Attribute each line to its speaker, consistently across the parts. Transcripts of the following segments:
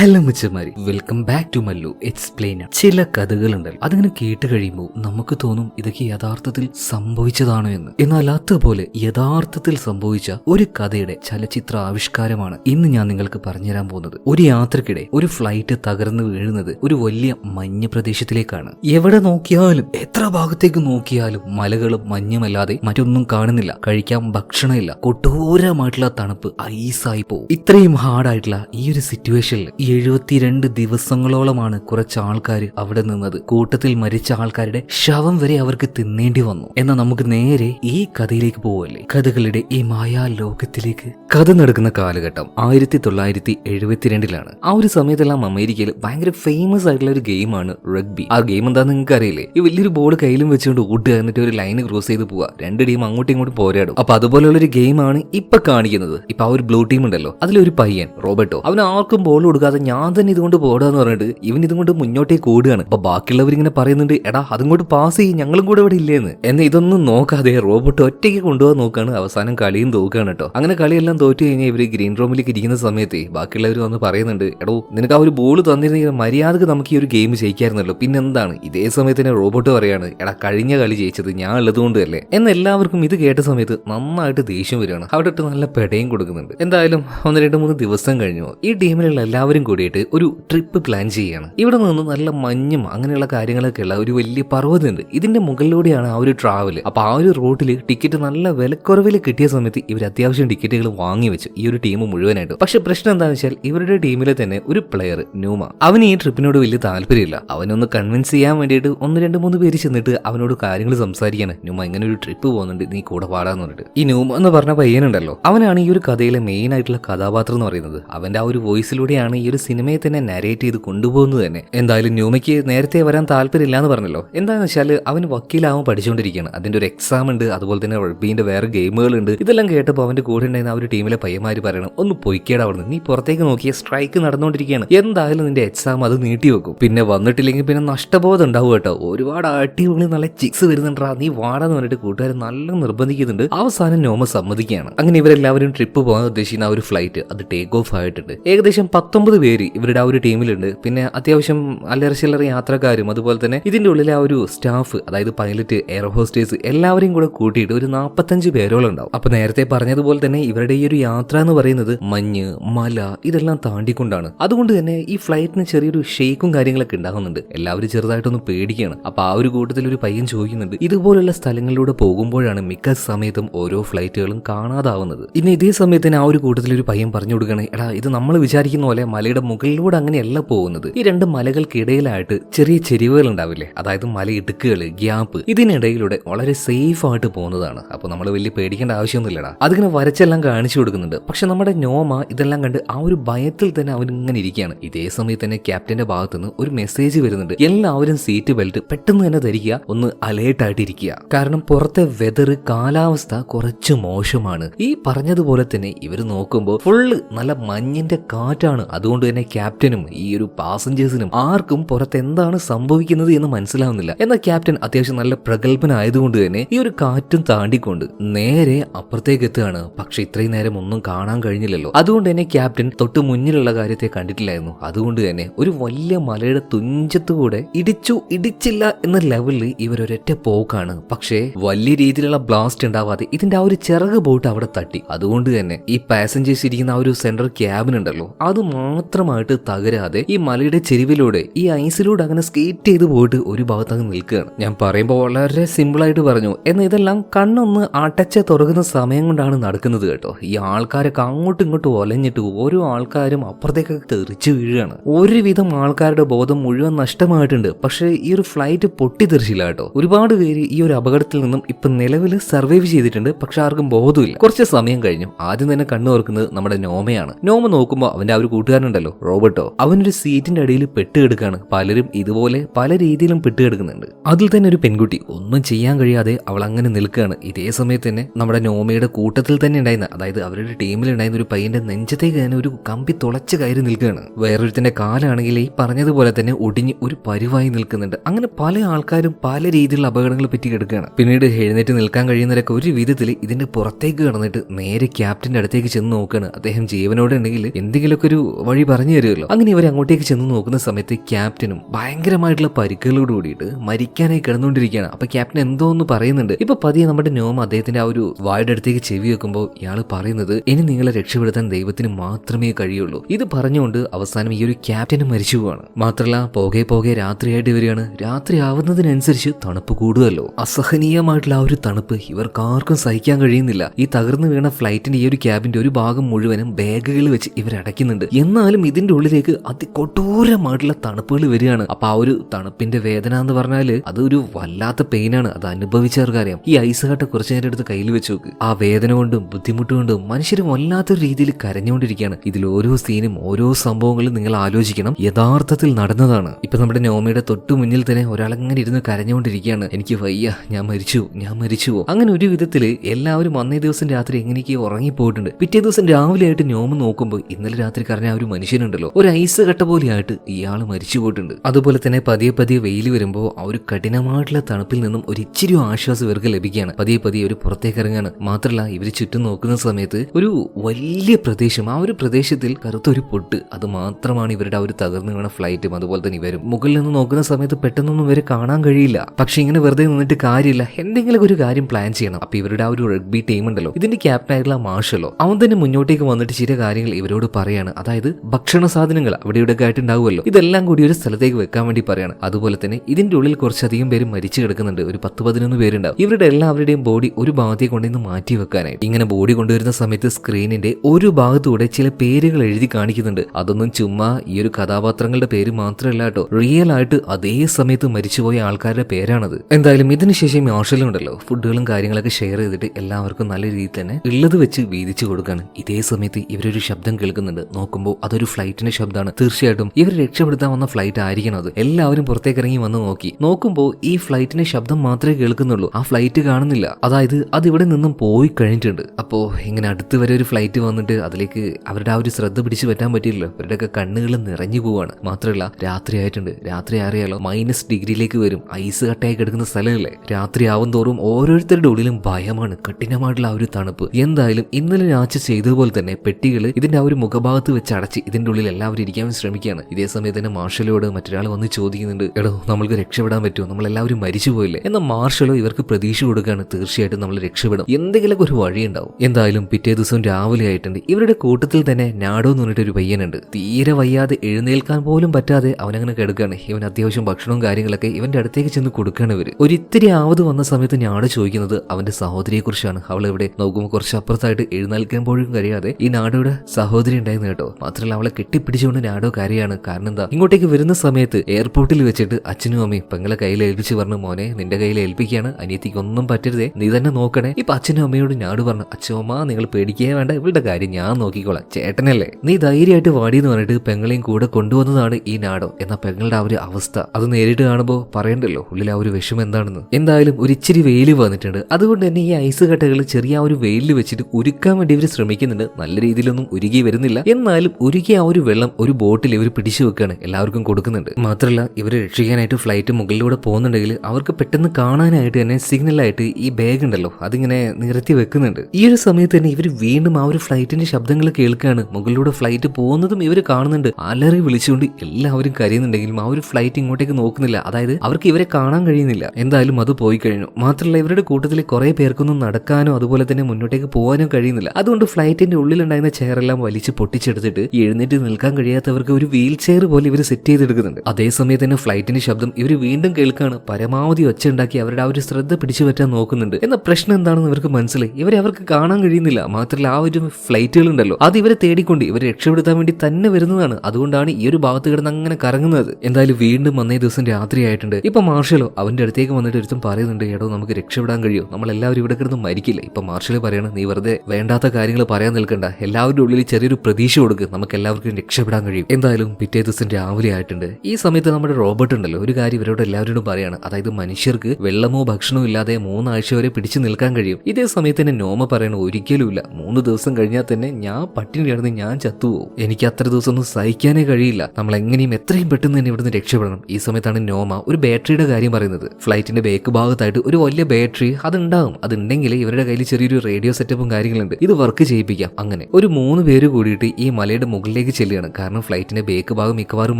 Speaker 1: Hello മുച്ചമാരി welcome back to Mallu. Explainer ചില കഥകളുണ്ടല്ലോ. അതിങ്ങനെ കേട്ട് കഴിയുമ്പോൾ നമുക്ക് തോന്നും ഇതൊക്കെ യഥാർത്ഥത്തിൽ സംഭവിച്ചതാണോ എന്ന്. എന്നാൽ അതുപോലെ യഥാർത്ഥത്തിൽ സംഭവിച്ച ഒരു കഥയുടെ ചലച്ചിത്ര ആവിഷ്കാരമാണ് ഇന്ന് ഞാൻ നിങ്ങൾക്ക് പറഞ്ഞുതരാൻ പോകുന്നത്. ഒരു യാത്രക്കിടെ ഒരു ഫ്ലൈറ്റ് തകർന്നു വീഴുന്നത് ഒരു വലിയ മഞ്ഞ പ്രദേശത്തിലേക്കാണ്. എവിടെ നോക്കിയാലും എത്ര ഭാഗത്തേക്ക് നോക്കിയാലും മലകളും മഞ്ഞുമല്ലാതെ മറ്റൊന്നും കാണുന്നില്ല. കഴിക്കാൻ ഭക്ഷണമില്ല. കൊട്ടൂരമായിട്ടുള്ള തണുപ്പ് ഐസായി പോകും ഇത്രയും ഹാർഡായിട്ടുള്ള ഈ ഒരു സിറ്റുവേഷനിൽ എഴുപത്തിരണ്ട് ദിവസങ്ങളോളമാണ് കുറച്ച് ആൾക്കാർ അവിടെ നിന്നത്. കൂട്ടത്തിൽ മരിച്ച ആൾക്കാരുടെ ശവം വരെ അവർക്ക് തിന്നേണ്ടി വന്നു. എന്നാൽ നമുക്ക് നേരെ ഈ കഥയിലേക്ക് പോവല്ലേ? കഥകളുടെ ഈ മായാ ലോകത്തിലേക്ക് കഥ നടക്കുന്ന കാലഘട്ടം ആയിരത്തി തൊള്ളായിരത്തി എഴുപത്തിരണ്ടിലാണ്. ആ ഒരു സമയത്തെല്ലാം അമേരിക്കയിൽ ഭയങ്കര ഫേമസ് ആയിട്ടുള്ള ഒരു ഗെയിമാണ് റഗ്ബി ആ ഗെയിം എന്താണെന്ന് നിങ്ങൾക്ക് അറിയില്ലേ ഈ വലിയൊരു ബോൾ കയ്യിലും വെച്ചുകൊണ്ട് ഓടുക എന്നിട്ട് ഒരു ലൈൻ ക്രോസ് ചെയ്ത് പോവുക. രണ്ട് ടീം അങ്ങോട്ടും ഇങ്ങോട്ടും പോരാടും. അപ്പൊ അതുപോലെയുള്ള ഒരു ഗെയിമാണ് ഇപ്പൊ കാണിക്കുന്നത്. ഇപ്പൊ ആ ഒരു ബ്ലൂ ടീം ഉണ്ടല്ലോ. അതിലൊരു പയ്യൻ റോബർട്ടോ. അവൻ ആർക്കും ബോൾ കൊടുക്കാതെ ഞാൻ തന്നെ ഇതുകൊണ്ട് പോടാന്ന് പറഞ്ഞിട്ട് ഇവൻ ഇതുകൊണ്ട് മുന്നോട്ടേക്ക് ഓടുകയാണ് അപ്പൊ ബാക്കിയുള്ളവർ ഇങ്ങനെ പറയുന്നുണ്ട് എടാ അതുകൊണ്ട് പാസ് ചെയ്യും ഞങ്ങളും കൂടെ ഇവിടെ ഇല്ലേന്ന്. എന്നെ ഇതൊന്നും നോക്കാതെ റോബോട്ട് ഒറ്റയ്ക്ക് കൊണ്ടുപോകാൻ നോക്കാണ് അവസാനം കളിയും തോക്കുകയാണ് കേട്ടോ. അങ്ങനെ കളിയെല്ലാം തോറ്റു കഴിഞ്ഞാൽ ഇവർ ഗ്രീൻ റൂമിലേക്ക് ഇരിക്കുന്ന സമയത്ത് ബാക്കിയുള്ളവർ വന്ന് പറയുന്നുണ്ട് എടോ നിനക്ക് ആ ഒരു ബോൾ തന്നിരുന്നെങ്കിൽ മര്യാദയ്ക്ക് നമുക്ക് ഈ ഒരു ഗെയിം ജയിക്കായിരുന്നല്ലോ. പിന്നെന്താണ്? ഇതേ സമയത്ത് തന്നെ റോബോട്ട് പറയാണ് എടാ കഴിഞ്ഞ കളി ജയിച്ചത് ഞാൻ ഉള്ളത് കൊണ്ടല്ലേ എന്ന് എല്ലാവർക്കും ഇത് കേട്ട സമയത്ത് നന്നായിട്ട് ദേഷ്യം വരികയാണ്. അവിടെ ഇട്ട് നല്ല പെടയും കൊടുക്കുന്നുണ്ട്. എന്തായാലും ഒന്ന് രണ്ട് മൂന്ന് ദിവസം കഴിഞ്ഞു ഈ ടീമിലുള്ള എല്ലാവരും കൂടിയിട്ട് ഒരു ട്രിപ്പ് പ്ലാൻ ചെയ്യാണ്. ഇവിടെ നിന്ന് നല്ല മഞ്ഞും അങ്ങനെയുള്ള കാര്യങ്ങളൊക്കെ ഉള്ള ഒരു വലിയ പർവതമുണ്ട്. ഇതിന്റെ മുകളിലൂടെയാണ് ആ ഒരു ട്രാവൽ അപ്പൊ ആ ഒരു റൂട്ടിൽ ടിക്കറ്റ് നല്ല വിലക്കുറവിൽ കിട്ടിയ സമയത്ത് ഇവർ അത്യാവശ്യം ടിക്കറ്റുകൾ വാങ്ങി വെച്ചു. ഈ ഒരു ടീം മുഴുവനായിട്ട്. പക്ഷെ പ്രശ്നം എന്താണെന്ന് വെച്ചാൽ ഇവരുടെ ടീമിലെ തന്നെ ഒരു പ്ലെയർ ന്യൂമ അവന് ഈ ട്രിപ്പിനോട് വലിയ താല്പര്യമില്ല. അവനൊന്ന് കൺവിൻസ് ചെയ്യാൻ വേണ്ടിയിട്ട് ഒന്ന് രണ്ട് മൂന്ന് പേര് ചെന്നിട്ട് അവനോട് കാര്യങ്ങൾ സംസാരിക്കാണ്. ന്യൂമ ഇങ്ങനെ ഒരു ട്രിപ്പ് പോകുന്നുണ്ട് നീ കൂടെ പാടാന്ന് പറഞ്ഞിട്ട്. ഈ ന്യൂമ എന്ന് പറഞ്ഞ പയ്യനുണ്ടല്ലോ. അവനാണ് ഈ ഒരു കഥയിലെ മെയിൻ ആയിട്ടുള്ള കഥാപാത്രം എന്ന് പറയുന്നത്. അവന്റെ ആ ഒരു വോയിസിലൂടെയാണ് ഈ ഒരു സിനിമയെ തന്നെ നരേറ്റ് ചെയ്ത് കൊണ്ടുപോകുന്നത് തന്നെ. എന്തായാലും ന്യൂമയ്ക്ക് നേരത്തെ വരാൻ താല്പര്യമില്ല എന്ന് പറഞ്ഞല്ലോ. എന്താന്ന് വെച്ചാൽ അവൻ വക്കീലാവും പഠിച്ചുകൊണ്ടിരിക്കുകയാണ്. അതിന്റെ ഒരു എക്സാം ഉണ്ട് അതുപോലെ തന്നെ റബ്ബീന്റെ വേറെ ഗെയിമുകളുണ്ട് ഇതെല്ലാം കേട്ടപ്പോൾ അവന്റെ കൂടെ ഉണ്ടായിരുന്ന ആ ഒരു ടീമിലെ പയ്യന്മാര് പറയണം ഒന്ന് പൊയ്ക്കേടാ അവിടെ നീ പുറത്തേക്ക് നോക്കിയ സ്ട്രൈക്ക് നടന്നുകൊണ്ടിരിക്കുകയാണ്. എന്തായാലും നിന്റെ എക്സാം അത് നീട്ടി വെക്കും. പിന്നെ വന്നിട്ടില്ലെങ്കിൽ പിന്നെ നഷ്ടബോധം ഉണ്ടാവും കേട്ടോ. ഒരുപാട് അടിപൊളി നല്ല ചിക്സ് വരുന്നുണ്ടാ നീ വാടാന്ന് പറഞ്ഞിട്ട് കൂട്ടുകാർ നല്ല നിർബന്ധിക്കുന്നുണ്ട്. അവസാനം നോമ സമ്മതിക്കുകയാണ്. അങ്ങനെ ഇവരെല്ലാവരും ട്രിപ്പ് പോകാൻ ഉദ്ദേശിക്കുന്ന ആ ഒരു ഫ്ലൈറ്റ് അത് ടേക്ക് ഓഫ് ആയിട്ടുണ്ട്. ഏകദേശം പത്തൊമ്പത് പേര് ഇവരുടെ ആ ഒരു ടീമിലുണ്ട്. പിന്നെ അത്യാവശ്യം അല്ലറ ചില്ലറ യാത്രക്കാരും അതുപോലെ തന്നെ ഇതിന്റെ ഉള്ളിലെ ആ ഒരു സ്റ്റാഫ് അതായത് പൈലറ്റ് എയർ ഹോസ്റ്റേഴ്സ് എല്ലാവരെയും കൂടെ കൂട്ടിയിട്ട് ഒരു നാൽപ്പത്തഞ്ച് പേരോളം ഉണ്ടാവും. അപ്പൊ നേരത്തെ പറഞ്ഞതുപോലെ തന്നെ ഇവരുടെ ഈ ഒരു യാത്ര എന്ന് പറയുന്നത് മഞ്ഞ് മല ഇതെല്ലാം താണ്ടിക്കൊണ്ടാണ്. അതുകൊണ്ട് തന്നെ ഈ ഫ്ലൈറ്റിന് ചെറിയൊരു ഷേക്കും കാര്യങ്ങളൊക്കെ ഉണ്ടാകുന്നുണ്ട്. എല്ലാവരും ചെറുതായിട്ടൊന്ന് പേടിക്കുകയാണ്. അപ്പൊ ആ ഒരു കൂട്ടത്തിൽ ഒരു പയ്യൻ ചോദിക്കുന്നുണ്ട് ഇതുപോലുള്ള സ്ഥലങ്ങളിലൂടെ പോകുമ്പോഴാണ് മിക്ക സമയത്തും ഓരോ ഫ്ലൈറ്റുകളും കാണാതാവുന്നത്? ഇനി ഇതേ സമയത്തിന് ആ ഒരു കൂട്ടത്തിൽ ഒരു പയ്യൻ പറഞ്ഞു കൊടുക്കുകയാണ് എടാ ഇത് നമ്മൾ വിചാരിക്കുന്ന പോലെ മലയുടെ മുകളിലൂടെ അങ്ങനെയല്ല പോകുന്നത്. ഈ രണ്ട് മലകൾക്കിടയിലായിട്ട് ചെറിയ ചെരിവുകൾ ഉണ്ടാവില്ലേ അതായത് മല ഇടുക്കുകൾ ഗ്യാപ്പ് ഇതിനിടയിലൂടെ വളരെ സേഫ് ആയിട്ട് പോകുന്നതാണ്. അപ്പൊ നമ്മൾ വലിയ പേടിക്കേണ്ട ആവശ്യമൊന്നുമില്ലടാ. അതിങ്ങനെ വരച്ചെല്ലാം കാണിച്ചു കൊടുക്കുന്നുണ്ട്. പക്ഷെ നമ്മുടെ നോമ ഇതെല്ലാം കണ്ട് ആ ഒരു ഭയത്തിൽ തന്നെ അവൻ ഇങ്ങനെ ഇരിക്കുകയാണ്. ഇതേ സമയത്ത് തന്നെ ക്യാപ്റ്റന്റെ ഭാഗത്ത് നിന്ന് ഒരു മെസ്സേജ് വരുന്നുണ്ട്. എല്ലാവരും സീറ്റ് ബെൽറ്റ് പെട്ടെന്ന് തന്നെ ധരിക്കുക ഒന്ന് അലേർട്ട് ആയിട്ട് ഇരിക്കുക കാരണം പുറത്തെ വെതർ കാലാവസ്ഥ കുറച്ച് മോശമാണ്. ഈ പറഞ്ഞതുപോലെ തന്നെ ഇവർ നോക്കുമ്പോൾ ഫുള്ള് നല്ല മഞ്ഞിന്റെ കാറ്റാണ്. അതുകൊണ്ട് തന്നെ ക്യാപ്റ്റനും ഈ ഒരു പാസഞ്ചേഴ്സിനും ആർക്കും പുറത്ത് എന്താണ് സംഭവിക്കുന്നത് എന്ന് മനസ്സിലാവുന്നില്ല. എന്നാൽ ക്യാപ്റ്റൻ അത്യാവശ്യം നല്ല പ്രഗത്ഭനായതുകൊണ്ട് തന്നെ ഈ ഒരു കാറ്റും താണ്ടിക്കൊണ്ട് നേരെ അപ്പുറത്തേക്ക് എത്തുകയാണ്. പക്ഷെ ഇത്രയും നേരം ഒന്നും കാണാൻ കഴിഞ്ഞില്ലല്ലോ. അതുകൊണ്ട് തന്നെ ക്യാപ്റ്റൻ തൊട്ട് മുന്നിലുള്ള കാര്യത്തെ കണ്ടിട്ടില്ലായിരുന്നു. അതുകൊണ്ട് തന്നെ ഒരു വലിയ മലയുടെ തുഞ്ചത്ത് കൂടെ ഇടിച്ചു ഇടിച്ചില്ല എന്ന ലെവലിൽ ഇവരൊരൊറ്റ പോക്കാണ്. പക്ഷേ വലിയ രീതിയിലുള്ള ബ്ലാസ്റ്റ് ഉണ്ടാവാതെ ഇതിന്റെ ആ ഒരു ചിറക് പോയിട്ട് അവിടെ തട്ടി. അതുകൊണ്ട് തന്നെ ഈ പാസഞ്ചേഴ്സ് ഇരിക്കുന്ന ആ ഒരു സെൻട്രൽ ക്യാബിൻ ഉണ്ടല്ലോ അത് മാത്രമായിട്ട് തകരാതെ ഈ മലയുടെ ചെരുവിലൂടെ ഈ ഐസിലൂടെ അങ്ങനെ സ്കേറ്റ് ചെയ്ത് പോയിട്ട് ഒരു ഭാഗത്തങ്ങ് നിൽക്കുകയാണ്. ഞാൻ പറയുമ്പോൾ വളരെ സിമ്പിൾ ആയിട്ട് പറഞ്ഞു. എന്നാൽ ഇതെല്ലാം കണ്ണൊന്ന് അടച്ച് തുറക്കുന്ന സമയം കൊണ്ടാണ് നടക്കുന്നത് കേട്ടോ. ഈ ആൾക്കാരൊക്കെ അങ്ങോട്ടും ഇങ്ങോട്ടും ഒലഞ്ഞിട്ട് ഓരോ ആൾക്കാരും അപ്പുറത്തേക്കൊക്കെ തെറിച്ചു വീഴുകയാണ്. ഒരുവിധം ആൾക്കാരുടെ ബോധം മുഴുവൻ നഷ്ടമായിട്ടുണ്ട്. പക്ഷേ ഈ ഒരു ഫ്ലൈറ്റ് പൊട്ടിത്തെറിച്ചില്ല കേട്ടോ. ഒരുപാട് പേര് ഈ ഒരു അപകടത്തിൽ നിന്നും ഇപ്പൊ നിലവിൽ സർവൈവ് ചെയ്തിട്ടുണ്ട്. പക്ഷെ ആർക്കും ബോധമില്ല. കുറച്ച് സമയം കഴിഞ്ഞു. ആദ്യം തന്നെ കണ്ണു ഓർക്കുന്നത് നമ്മുടെ നോമയാണ്. നോമ നോക്കുമ്പോൾ അവന്റെ ആ ഒരു കൂട്ടുകാരനുണ്ടല്ലോ റോബർട്ടോ. അവനൊരു സീറ്റിന്റെ അടിയിൽ പെട്ടുകിടക്കാണ്. പലരും ഇതുപോലെ പല രീതിയിലും പെട്ടുകിടക്കുന്നുണ്ട്. അതിൽ തന്നെ ഒരു പെൺകുട്ടി ഒന്നും ചെയ്യാൻ കഴിയാതെ അവൾ അങ്ങനെ നിൽക്കുകയാണ്. ഇതേ സമയത്ത് തന്നെ നമ്മുടെ നോമയുടെ കൂട്ടത്തിൽ തന്നെ ഉണ്ടായിരുന്ന അതായത് അവരുടെ ടീമിൽ ഉണ്ടായിരുന്ന ഒരു പയ്യന്റെ നെഞ്ചത്തേക്ക് തന്നെ ഒരു കമ്പി തുളച്ച് കയറി നിൽക്കുകയാണ്. വേറൊരുത്തിന്റെ കാലാണെങ്കിൽ ഈ പറഞ്ഞതുപോലെ തന്നെ ഒടിഞ്ഞ് ഒരു പരിവായി നിൽക്കുന്നുണ്ട്. അങ്ങനെ പല ആൾക്കാരും പല രീതിയിലുള്ള അപകടങ്ങൾ പറ്റി കിടക്കുകയാണ്. പിന്നീട് എഴുന്നേറ്റ് നിൽക്കാൻ കഴിയുന്നവരൊക്കെ ഒരു വിധത്തിൽ ഇതിന്റെ പുറത്തേക്ക് കടന്നിട്ട് നേരെ ക്യാപ്റ്റന്റെ അടുത്തേക്ക് ചെന്ന് നോക്കുകയാണ്. അദ്ദേഹം ജീവനോടെ ഉണ്ടെങ്കിൽ എന്തെങ്കിലുമൊക്കെ ഒരു വഴി പറഞ്ഞു തരുമല്ലോ. അങ്ങനെ ഇവർ അങ്ങോട്ടേക്ക് ചെന്ന് നോക്കുന്ന സമയത്ത് ക്യാപ്റ്റനും ഭയങ്കരമായിട്ടുള്ള പരിക്കുകളോട് കൂടിയിട്ട് മരിക്കാനായി കിടന്നുകൊണ്ടിരിക്കുകയാണ്. അപ്പൊ ക്യാപ്റ്റൻ എന്തോ ഒന്ന് പറയുന്നുണ്ട്. ഇപ്പൊ പതിയെ നമ്മുടെ നോം അദ്ദേഹത്തിന്റെ ആ ഒരു വായുടെ അടുത്തേക്ക് ചെവി വെക്കുമ്പോൾ ഇയാൾ പറയുന്നത് ഇനി നിങ്ങളെ രക്ഷപ്പെടുത്താൻ ദൈവത്തിന് മാത്രമേ കഴിയുള്ളൂ. ഇത് പറഞ്ഞുകൊണ്ട് അവസാനം ഈ ഒരു ക്യാപ്റ്റന് മരിച്ചു പോവാണ്. മാത്രമല്ല പോകെ പോകെ രാത്രിയായിട്ട് വരികയാണ്. രാത്രി ആവുന്നതിനനുസരിച്ച് തണുപ്പ് കൂടുമല്ലോ അസഹനീയമായിട്ടുള്ള ആ ഒരു തണുപ്പ് ഇവർക്കാർക്കും സഹിക്കാൻ കഴിയുന്നില്ല. ഈ തകർന്നു വീണ ഫ്ലൈറ്റിന്റെ ഈ ഒരു ക്യാബിന്റെ ഒരു ഭാഗം മുഴുവനും ബാഗുകൾ വെച്ച് ഇവർ അടയ്ക്കുന്നുണ്ട് എന്നാലും ഇതിന്റെ ഉള്ളിലേക്ക് അതികൊട്ടൂരമായിട്ടുള്ള തണുപ്പുകൾ വരികയാണ്. അപ്പൊ ആ ഒരു തണുപ്പിന്റെ വേദന എന്ന് പറഞ്ഞാൽ അതൊരു വല്ലാത്ത പെയിനാണ് അത് അനുഭവിച്ചവർക്കറിയാം ഈ ഐസ് കട്ട കുറച്ചു നേരം എടുത്ത് കയ്യിൽ വെച്ച് നോക്ക്. ആ വേദന കൊണ്ടും ബുദ്ധിമുട്ട് കൊണ്ടും മനുഷ്യർ വല്ലാത്തൊരു രീതിയിൽ കരഞ്ഞുകൊണ്ടിരിക്കുകയാണ്. ഇതിൽ ഓരോ സീനും ഓരോ സംഭവങ്ങളും നിങ്ങൾ ആലോചിക്കണം. യഥാർത്ഥത്തിൽ നടന്നതാണ്. ഇപ്പൊ നമ്മുടെ നോമയുടെ തൊട്ടു മുന്നിൽ തന്നെ ഒരാളങ്ങനെ ഇരുന്ന് കരഞ്ഞുകൊണ്ടിരിക്കുകയാണ്. എനിക്ക് വയ്യ. ഞാൻ മരിച്ചു. ഞാൻ മരിച്ചു. അങ്ങനെ ഒരു വിധത്തിൽ എല്ലാവരും അന്നേ ദിവസം രാത്രി എങ്ങനെയൊക്കെ ഉറങ്ങിപ്പോയിട്ടുണ്ട്. പിറ്റേ ദിവസം രാവിലെ ആയിട്ട് നോമ നോക്കുമ്പോൾ ഇന്നലെ രാത്രി കരഞ്ഞ ആ ഒരു മനുഷ്യനുണ്ടല്ലോ. ഒരു ഐസ് കട്ട പോലെയായിട്ട് ഇയാൾ മരിച്ചു പോയിട്ടുണ്ട്. അതുപോലെ തന്നെ പതിയെ പതിയെ വെയിൽ വരുമ്പോൾ ആ ഒരു കഠിനമായിട്ടുള്ള തണുപ്പിൽ നിന്നും ഒരു ഇച്ചിരി ആശ്വാസം ഇവർക്ക് ലഭിക്കുകയാണ്. പതിയെ പതിയെ ഒരു പുറത്തേക്ക് ഇറങ്ങാണ് മാത്രമല്ല ഇവർ ചുറ്റും നോക്കുന്ന സമയത്ത് ഒരു വലിയ പ്രദേശം ആ ഒരു പ്രദേശത്തിൽ കറുത്തൊരു പൊട്ട് അത് മാത്രമാണ് ഇവരുടെ ആ ഒരു തകർന്നു വീണ ഫ്ലൈറ്റും അതുപോലെ തന്നെ ഇവരും. മുകളിൽ നിന്ന് നോക്കുന്ന സമയത്ത് പെട്ടെന്നൊന്നും ഇവരെ കാണാൻ കഴിയില്ല. പക്ഷെ ഇങ്ങനെ വെറുതെ നിന്നിട്ട് കാര്യമില്ല. എന്തെങ്കിലും ഒരു കാര്യം പ്ലാൻ ചെയ്യണം. അപ്പൊ ഇവരുടെ ആ ഒരു റഗ്ബി ടീം ഉണ്ടല്ലോ ഇതിന്റെ ക്യാപ്റ്റൻ ആയിട്ടുള്ള മാർഷലോ അവൻ തന്നെ മുന്നോട്ടേക്ക് വന്നിട്ട് ചില കാര്യങ്ങൾ ഇവരോട് പറയാണ്. അതായത് ഭക്ഷണ സാധനങ്ങൾ അവിടെ ഇവിടെ ആയിട്ട് ഉണ്ടാവുമല്ലോ ഇതെല്ലാം കൂടി ഒരു സ്ഥലത്തേക്ക് വെക്കാൻ വേണ്ടി പറയാണ്. അതുപോലെ തന്നെ ഇതിന്റെ ഉള്ളിൽ കുറച്ചധികം പേര് മരിച്ചു കിടക്കുന്നുണ്ട്. ഒരു പത്ത് പതിനൊന്ന് പേരുണ്ടാവും. ഇവരുടെ എല്ലാവരുടെയും ബോഡി ഒരു ഭാഗത്തേക്ക് കൊണ്ടുവന്ന് മാറ്റി വെക്കാനായി. ഇങ്ങനെ ബോഡി കൊണ്ടുവരുന്ന സമയത്ത് സ്ക്രീനിന്റെ ഒരു ഭാഗത്തൂടെ ചില പേരുകൾ എഴുതി കാണിക്കുന്നുണ്ട്. അതൊന്നും ചുമ്മാ ഈ ഒരു കഥാപാത്രങ്ങളുടെ പേര് മാത്രമല്ല കേട്ടോ. റിയൽ ആയിട്ട് അതേ സമയത്ത് മരിച്ചുപോയ ആൾക്കാരുടെ പേരാണത്. എന്തായാലും ഇതിനുശേഷം ഉണ്ടല്ലോ. ഫുഡുകളും കാര്യങ്ങളൊക്കെ ഷെയർ ചെയ്തിട്ട് എല്ലാവർക്കും നല്ല രീതിയിൽ തന്നെ ഉള്ളത് വെച്ച് വീതിച്ചു കൊടുക്കാണ്. ഇതേ സമയത്ത് ഇവരൊരു ശബ്ദം കേൾക്കുന്നുണ്ട്. നോക്കുമ്പോൾ അതൊരു ഫ്ലൈറ്റിന്റെ ശബ്ദമാണ്. തീർച്ചയായിട്ടും ഇവർ രക്ഷപ്പെടുത്താൻ വന്ന ഫ്ലൈറ്റ് ആയിരിക്കണം അത്. എല്ലാവരും പുറത്തേക്ക് ഇറങ്ങി വന്ന് നോക്കി. നോക്കുമ്പോൾ ഈ ഫ്ലൈറ്റിന്റെ ശബ്ദം മാത്രമേ കേൾക്കുന്നുള്ളൂ. ആ ഫ്ലൈറ്റ് കാണുന്നില്ല. അതായത് അത് ഇവിടെ നിന്നും പോയി കഴിഞ്ഞിട്ടുണ്ട്. അപ്പോ ഇങ്ങനെ അടുത്ത് വരെ ഒരു ഫ്ലൈറ്റ് വന്നിട്ട് അതിലേക്ക് അവരുടെ ആ ഒരു ശ്രദ്ധ പിടിച്ചു പറ്റാൻ പറ്റില്ല അവരുടെയൊക്കെ കണ്ണുകൾ നിറഞ്ഞു പോവാണ്. മാത്രമല്ല രാത്രി ആയിട്ടുണ്ട്. രാത്രി അറിയാലോ മൈനസ് ഡിഗ്രിയിലേക്ക് വരും. ഐസ് കട്ടയായി കിടക്കുന്ന സ്ഥലമല്ലേ? രാത്രി ആവും തോറും ഓരോരുത്തരുടെ ഉള്ളിലും ഭയമാണ്. കഠിനമായിട്ടുള്ള ആ ഒരു തണുപ്പ്. എന്തായാലും ഇന്നലെ രാത്രി ചെയ്തതുപോലെ തന്നെ പെട്ടികൾ ഇതിന്റെ ആ ഒരു മുഖഭാഗത്ത് വെച്ച് അടച്ച് ഇതിന്റെ ഉള്ളിൽ എല്ലാവരും ഇരിക്കാൻ ശ്രമിക്കുകയാണ്. ഇതേ സമയത്ത് തന്നെ മാർഷലോട് മറ്റൊരാൾ വന്ന് ചോദിക്കുന്നുണ്ട് എടോ നമ്മൾക്ക് രക്ഷപ്പെടാൻ പറ്റുമോ? നമ്മൾ എല്ലാവരും മരിച്ചു പോയില്ലേ? എന്നാൽ മാർഷലോ ഇവർക്ക് പ്രതീക്ഷ കൊടുക്കുകയാണ്. തീർച്ചയായിട്ടും നമ്മൾ രക്ഷപ്പെടും. എന്തെങ്കിലുമൊക്കെ ഒരു വഴി ഉണ്ടാവും. എന്തായാലും പിറ്റേ ദിവസം രാവിലെ ആയിട്ടുണ്ട്. ഇവരുടെ കൂട്ടത്തിൽ തന്നെ നാടോ എന്ന് പറഞ്ഞിട്ട് ഒരു പയ്യനുണ്ട്. തീരെ വയ്യാതെ എഴുന്നേൽക്കാൻ പോലും പറ്റാതെ അവനങ്ങനെ കിടക്കുകയാണ്. ഇവൻ അത്യാവശ്യം ഭക്ഷണവും കാര്യങ്ങളൊക്കെ ഇവന്റെ അടുത്തേക്ക് ചെന്ന് കൊടുക്കുകയാണ് ഇവർ ഒരിത്തിരി ആവത് വന്ന സമയത്ത് ഞാട് ചോദിക്കുന്നത് അവന്റെ സഹോദരിയെ കുറിച്ചാണ് അവൾ ഇവിടെ നോക്കുമ്പോൾ കുറച്ച് അപ്പുറത്തായിട്ട് എഴുന്നേൽക്കാൻ എഴുന്നേൽക്കുമ്പോഴും കഴിയാതെ ഈ നാടോയുടെ സഹോദരി ഉണ്ടായിരുന്നു കേട്ടോ. മാത്രമല്ല അവളെ കെട്ടിപ്പിടിച്ചുകൊണ്ട് നാടോ കാര്യമാണ് കാരണം എന്താ? ഇങ്ങോട്ടേക്ക് വരുന്ന സമയത്ത് എയർപോർട്ടിൽ വെച്ചിട്ട് അച്ഛനും അമ്മയും പെങ്ങളെ കയ്യിൽ ഏൽപ്പിച്ച് പറഞ്ഞു മോനെ നിന്റെ കയ്യിൽ ഏൽപ്പിക്കുകയാണ്. അനിയത്തിക്ക് ഒന്നും പറ്റരുതേ. നീ തന്നെ നോക്കണേ. ഇപ്പൊ അച്ഛനും അമ്മയോട് ഞാട് പറഞ്ഞു അച്ഛമ്മ നിങ്ങൾ പേടിക്കേ വേണ്ട. ഇവളുടെ കാര്യം ഞാൻ നോക്കിക്കോളാം. ചേട്ടനല്ലേ? നീ ധൈര്യമായിട്ട് വാടിയെന്ന് പറഞ്ഞിട്ട് പെങ്ങളെയും കൂടെ കൊണ്ടുവന്നതാണ് ഈ നാടോ. എന്ന പെങ്ങളുടെ ആ ഒരു അവസ്ഥ. അത് നേരിട്ട് കാണുമ്പോൾ പറയണ്ടല്ലോ ഉള്ളിൽ ആ ഒരു വിഷമം എന്താണെന്ന്. എന്തായാലും ഒരു ഇച്ചിരി വെയിൽ വന്നിട്ടുണ്ട്. അതുകൊണ്ട് തന്നെ ഈ ഐസ് കട്ടകൾ ചെറിയ ആ ഒരു വെയിലിൽ വെച്ചിട്ട് ഉരുക്കാൻ വേണ്ടി ഇവർ ശ്രമിക്കുന്നുണ്ട്. നല്ല രീതിയിലൊന്നും ഉരുകി വരുന്നില്ല. എന്നാലും ഉരുകിയ ആ ഒരു വെള്ളം ഒരു ബോട്ടിൽ ഇവർ പിടിച്ചു വെക്കുകയാണ് എല്ലാവർക്കും കൊടുക്കുന്നുണ്ട്. മാത്രമല്ല ഇവരെ രക്ഷിക്കാനായിട്ട് ഫ്ലൈറ്റ് മുകളിലൂടെ പോകുന്നുണ്ടെങ്കിൽ അവർക്ക് പെട്ടെന്ന് കാണാനായിട്ട് തന്നെ സിഗ്നലായിട്ട് ഈ ബാഗ് ഉണ്ടല്ലോ അതിങ്ങനെ നിരത്തി വെക്കുന്നുണ്ട്. ഈ ഒരു സമയത്ത് തന്നെ ഇവർ വീണ്ടും ആ ഒരു ഫ്ലൈറ്റിന്റെ ശബ്ദങ്ങൾ കേൾക്കുകയാണ്. മുകളിലൂടെ ഫ്ലൈറ്റ് പോകുന്നതും ഇവർ കാണുന്നുണ്ട്. അലറി വിളിച്ചുകൊണ്ട് എല്ലാവരും കരയുന്നുണ്ടെങ്കിലും ആ ഒരു ഫ്ലൈറ്റ് ഇങ്ങോട്ടേക്ക് നോക്കുന്നില്ല. അതായത് അവർക്ക് ഇവരെ കാണാൻ കഴിയുന്നില്ല. എന്തായാലും അത് പോയി കഴിഞ്ഞു. മാത്രമല്ല ഇവരുടെ കൂട്ടത്തിൽ കുറെ പേർക്കൊന്നും നടക്കാനോ അതുപോലെ തന്നെ മുന്നോട്ടേക്ക് പോകാനോ കഴിയുന്നില്ല. അതുകൊണ്ട് ഫ്ലൈറ്റിന്റെ ഉള്ളിലുണ്ടായിരുന്ന ചെയറെല്ലാം വലിച്ച് പൊട്ടിച്ചെടുത്തിട്ട് ഈ എഴുന്നേറ്റ് നിൽക്കാൻ കഴിയാത്തവർക്ക് ഒരു വീൽ ചെയർ പോലെ ഇവർ സെറ്റ് ചെയ്തെടുക്കുന്നുണ്ട്. അതേസമയത്ത് തന്നെ ഫ്ലൈറ്റിന്റെ ശബ്ദം ഇവർ വീണ്ടും കേൾക്കാണ്. പരമാവധി ഒച്ച ഉണ്ടാക്കി അവരുടെ ആ ഒരു ശ്രദ്ധ പിടിച്ചു പറ്റാൻ നോക്കുന്നുണ്ട്. എന്ന പ്രശ്നം എന്താണെന്ന് ഇവർക്ക് മനസ്സിലായി. ഇവരെ അവർക്ക് കാണാൻ കഴിയുന്നില്ല. മാത്രമല്ല ആ ഒരു ഫ്ലൈറ്റുകൾ ഉണ്ടല്ലോ അത് ഇവരെ തേടിക്കൊണ്ട് ഇവരെ രക്ഷപ്പെടുത്താൻ വേണ്ടി തന്നെ വരുന്നതാണ്. അതുകൊണ്ടാണ് ഈ ഒരു ഭാഗത്ത് കിടന്ന് അങ്ങനെ കറങ്ങുന്നത്. എന്തായാലും വീണ്ടും അന്നേ ദിവസം രാത്രി ആയിട്ടുണ്ട്. ഇപ്പൊ മാർഷലോ അവന്റെ അടുത്തേക്ക് വന്നിട്ട് ഒരുത്തും പറയുന്നുണ്ട് എടോ നമുക്ക് രക്ഷപ്പെടാൻ കഴിയോ? നമ്മൾ എല്ലാവരും ഇവിടെ കിടന്ന് മരിക്കില്ല? ഇപ്പൊ മാർഷൽ പറയണം നീ വെറുതെ വേണ്ടാത്ത കാര്യങ്ങൾ പറയാൻ നിൽക്കണ്ട. എല്ലാവരുടെ ഉള്ളിൽ ചെറിയൊരു പ്രതീക്ഷ കൊടുക്ക്. നമുക്ക് എല്ലാവർക്കും രക്ഷപ്പെടാൻ കഴിയും. എന്തായാലും പിറ്റേ ദിവസം രാവിലെ ആയിട്ടുണ്ട്. ഈ സമയത്ത് നമ്മുടെ റോബർട്ട് ഉണ്ടല്ലോ. ഒരു കാര്യം ഇവരോട് എല്ലാവരോടും പറയാണ്. അതായത് മനുഷ്യർക്ക് വെള്ളമോ ഭക്ഷണമോ ഇല്ലാതെ മൂന്നാഴ്ച വരെ പിടിച്ചു നിൽക്കാൻ കഴിയും. ഇതേ സമയത്ത് തന്നെ നോമ പറയണ ഒരിക്കലുമില്ല. മൂന്ന് ദിവസം കഴിഞ്ഞാൽ തന്നെ ഞാൻ പട്ടിണി കിടന്ന് ഞാൻ ചത്തുപോകും. എനിക്ക് അത്ര ദിവസം ഒന്നും സഹിക്കാനേ കഴിയില്ല. നമ്മൾ എങ്ങനെയും എത്രയും പെട്ടെന്ന് തന്നെ ഇവിടുന്ന് രക്ഷപ്പെടണം. ഈ സമയത്താണ് നോമ ഒരു ബാറ്ററിയുടെ കാര്യം പറയുന്നത്. ഫ്ലൈറ്റിന്റെ ബേക്ക് ഭാഗത്തായിട്ട് ഒരു വലിയ ബാറ്ററി അതുണ്ടാകും. അതുണ്ടെങ്കിൽ ഇവരുടെ കയ്യിൽ ചെറിയൊരു റേഡിയോ സെറ്റപ്പും കാര്യങ്ങളുണ്ട്. ഇത് വർക്ക് ചെയ്യിപ്പിക്കാം. അങ്ങനെ ഒരു മൂന്ന് പേര് കൂടിയിട്ട് ഈ മലയുടെ മുകളിലേക്ക് മുകളിലേക്ക് ചെല്ലുകയാണ്. കാരണം ഫ്ലൈറ്റിന്റെ ബേക്ക് ഭാഗം മിക്കവാറും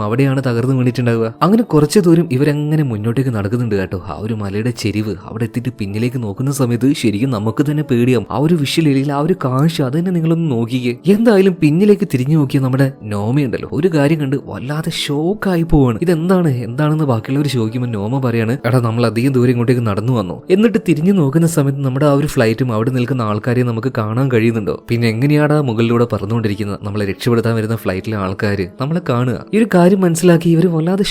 Speaker 1: അവിടെയാണ് തകർന്നു വീണിട്ടുണ്ടാവുക. അങ്ങനെ കുറച്ച് ദൂരം ഇവരങ്ങനെ മുന്നോട്ടേക്ക് നടക്കുന്നുണ്ട് കേട്ടോ. ആ ഒരു മലയുടെ ചെരിവ് അവിടെ എത്തിയിട്ട് പിന്നിലേക്ക് നോക്കുന്ന സമയത്ത് ശരിക്കും നമുക്ക് തന്നെ പേടിയാം ആ ഒരു വിഷ്വൽ ആ ഒരു കാഴ്ച അത് തന്നെ നിങ്ങളൊന്ന് നോക്കിക്കേ. എന്തായാലും പിന്നിലേക്ക് തിരിഞ്ഞു നോക്കിയ നമ്മുടെ നോമയുണ്ടല്ലോ ഒരു കാര്യം കണ്ട് വല്ലാതെ ഷോക്കായി പോവാണ്. ഇതെന്താണ്? എന്താണെന്ന് ബാക്കിയുള്ളവർ ചോദിക്കുമ്പോൾ നോമ പറയാണ് എടാ നമ്മൾ അധികം ദൂരം ഇങ്ങോട്ടേക്ക് നടന്നു വന്നു? എന്നിട്ട് തിരിഞ്ഞു നോക്കുന്ന സമയത്ത് നമ്മുടെ ആ ഒരു ഫ്ലൈറ്റും അവിടെ നിൽക്കുന്ന ആൾക്കാരെ നമുക്ക് കാണാൻ കഴിയുന്നുണ്ടോ? പിന്നെ എങ്ങനെയാണ് ആ മുകളിലൂടെ പറന്നുകൊണ്ടിരിക്കുന്നത്? നമ്മളെ രക്ഷപ്പെടുത്താൻ ഫ്ലൈറ്റിലെ ആൾക്കാർ നമ്മളെ കാണുക. ഈ ഒരു കാര്യം മനസ്സിലാക്കി ഇവർ വല്ലാതെ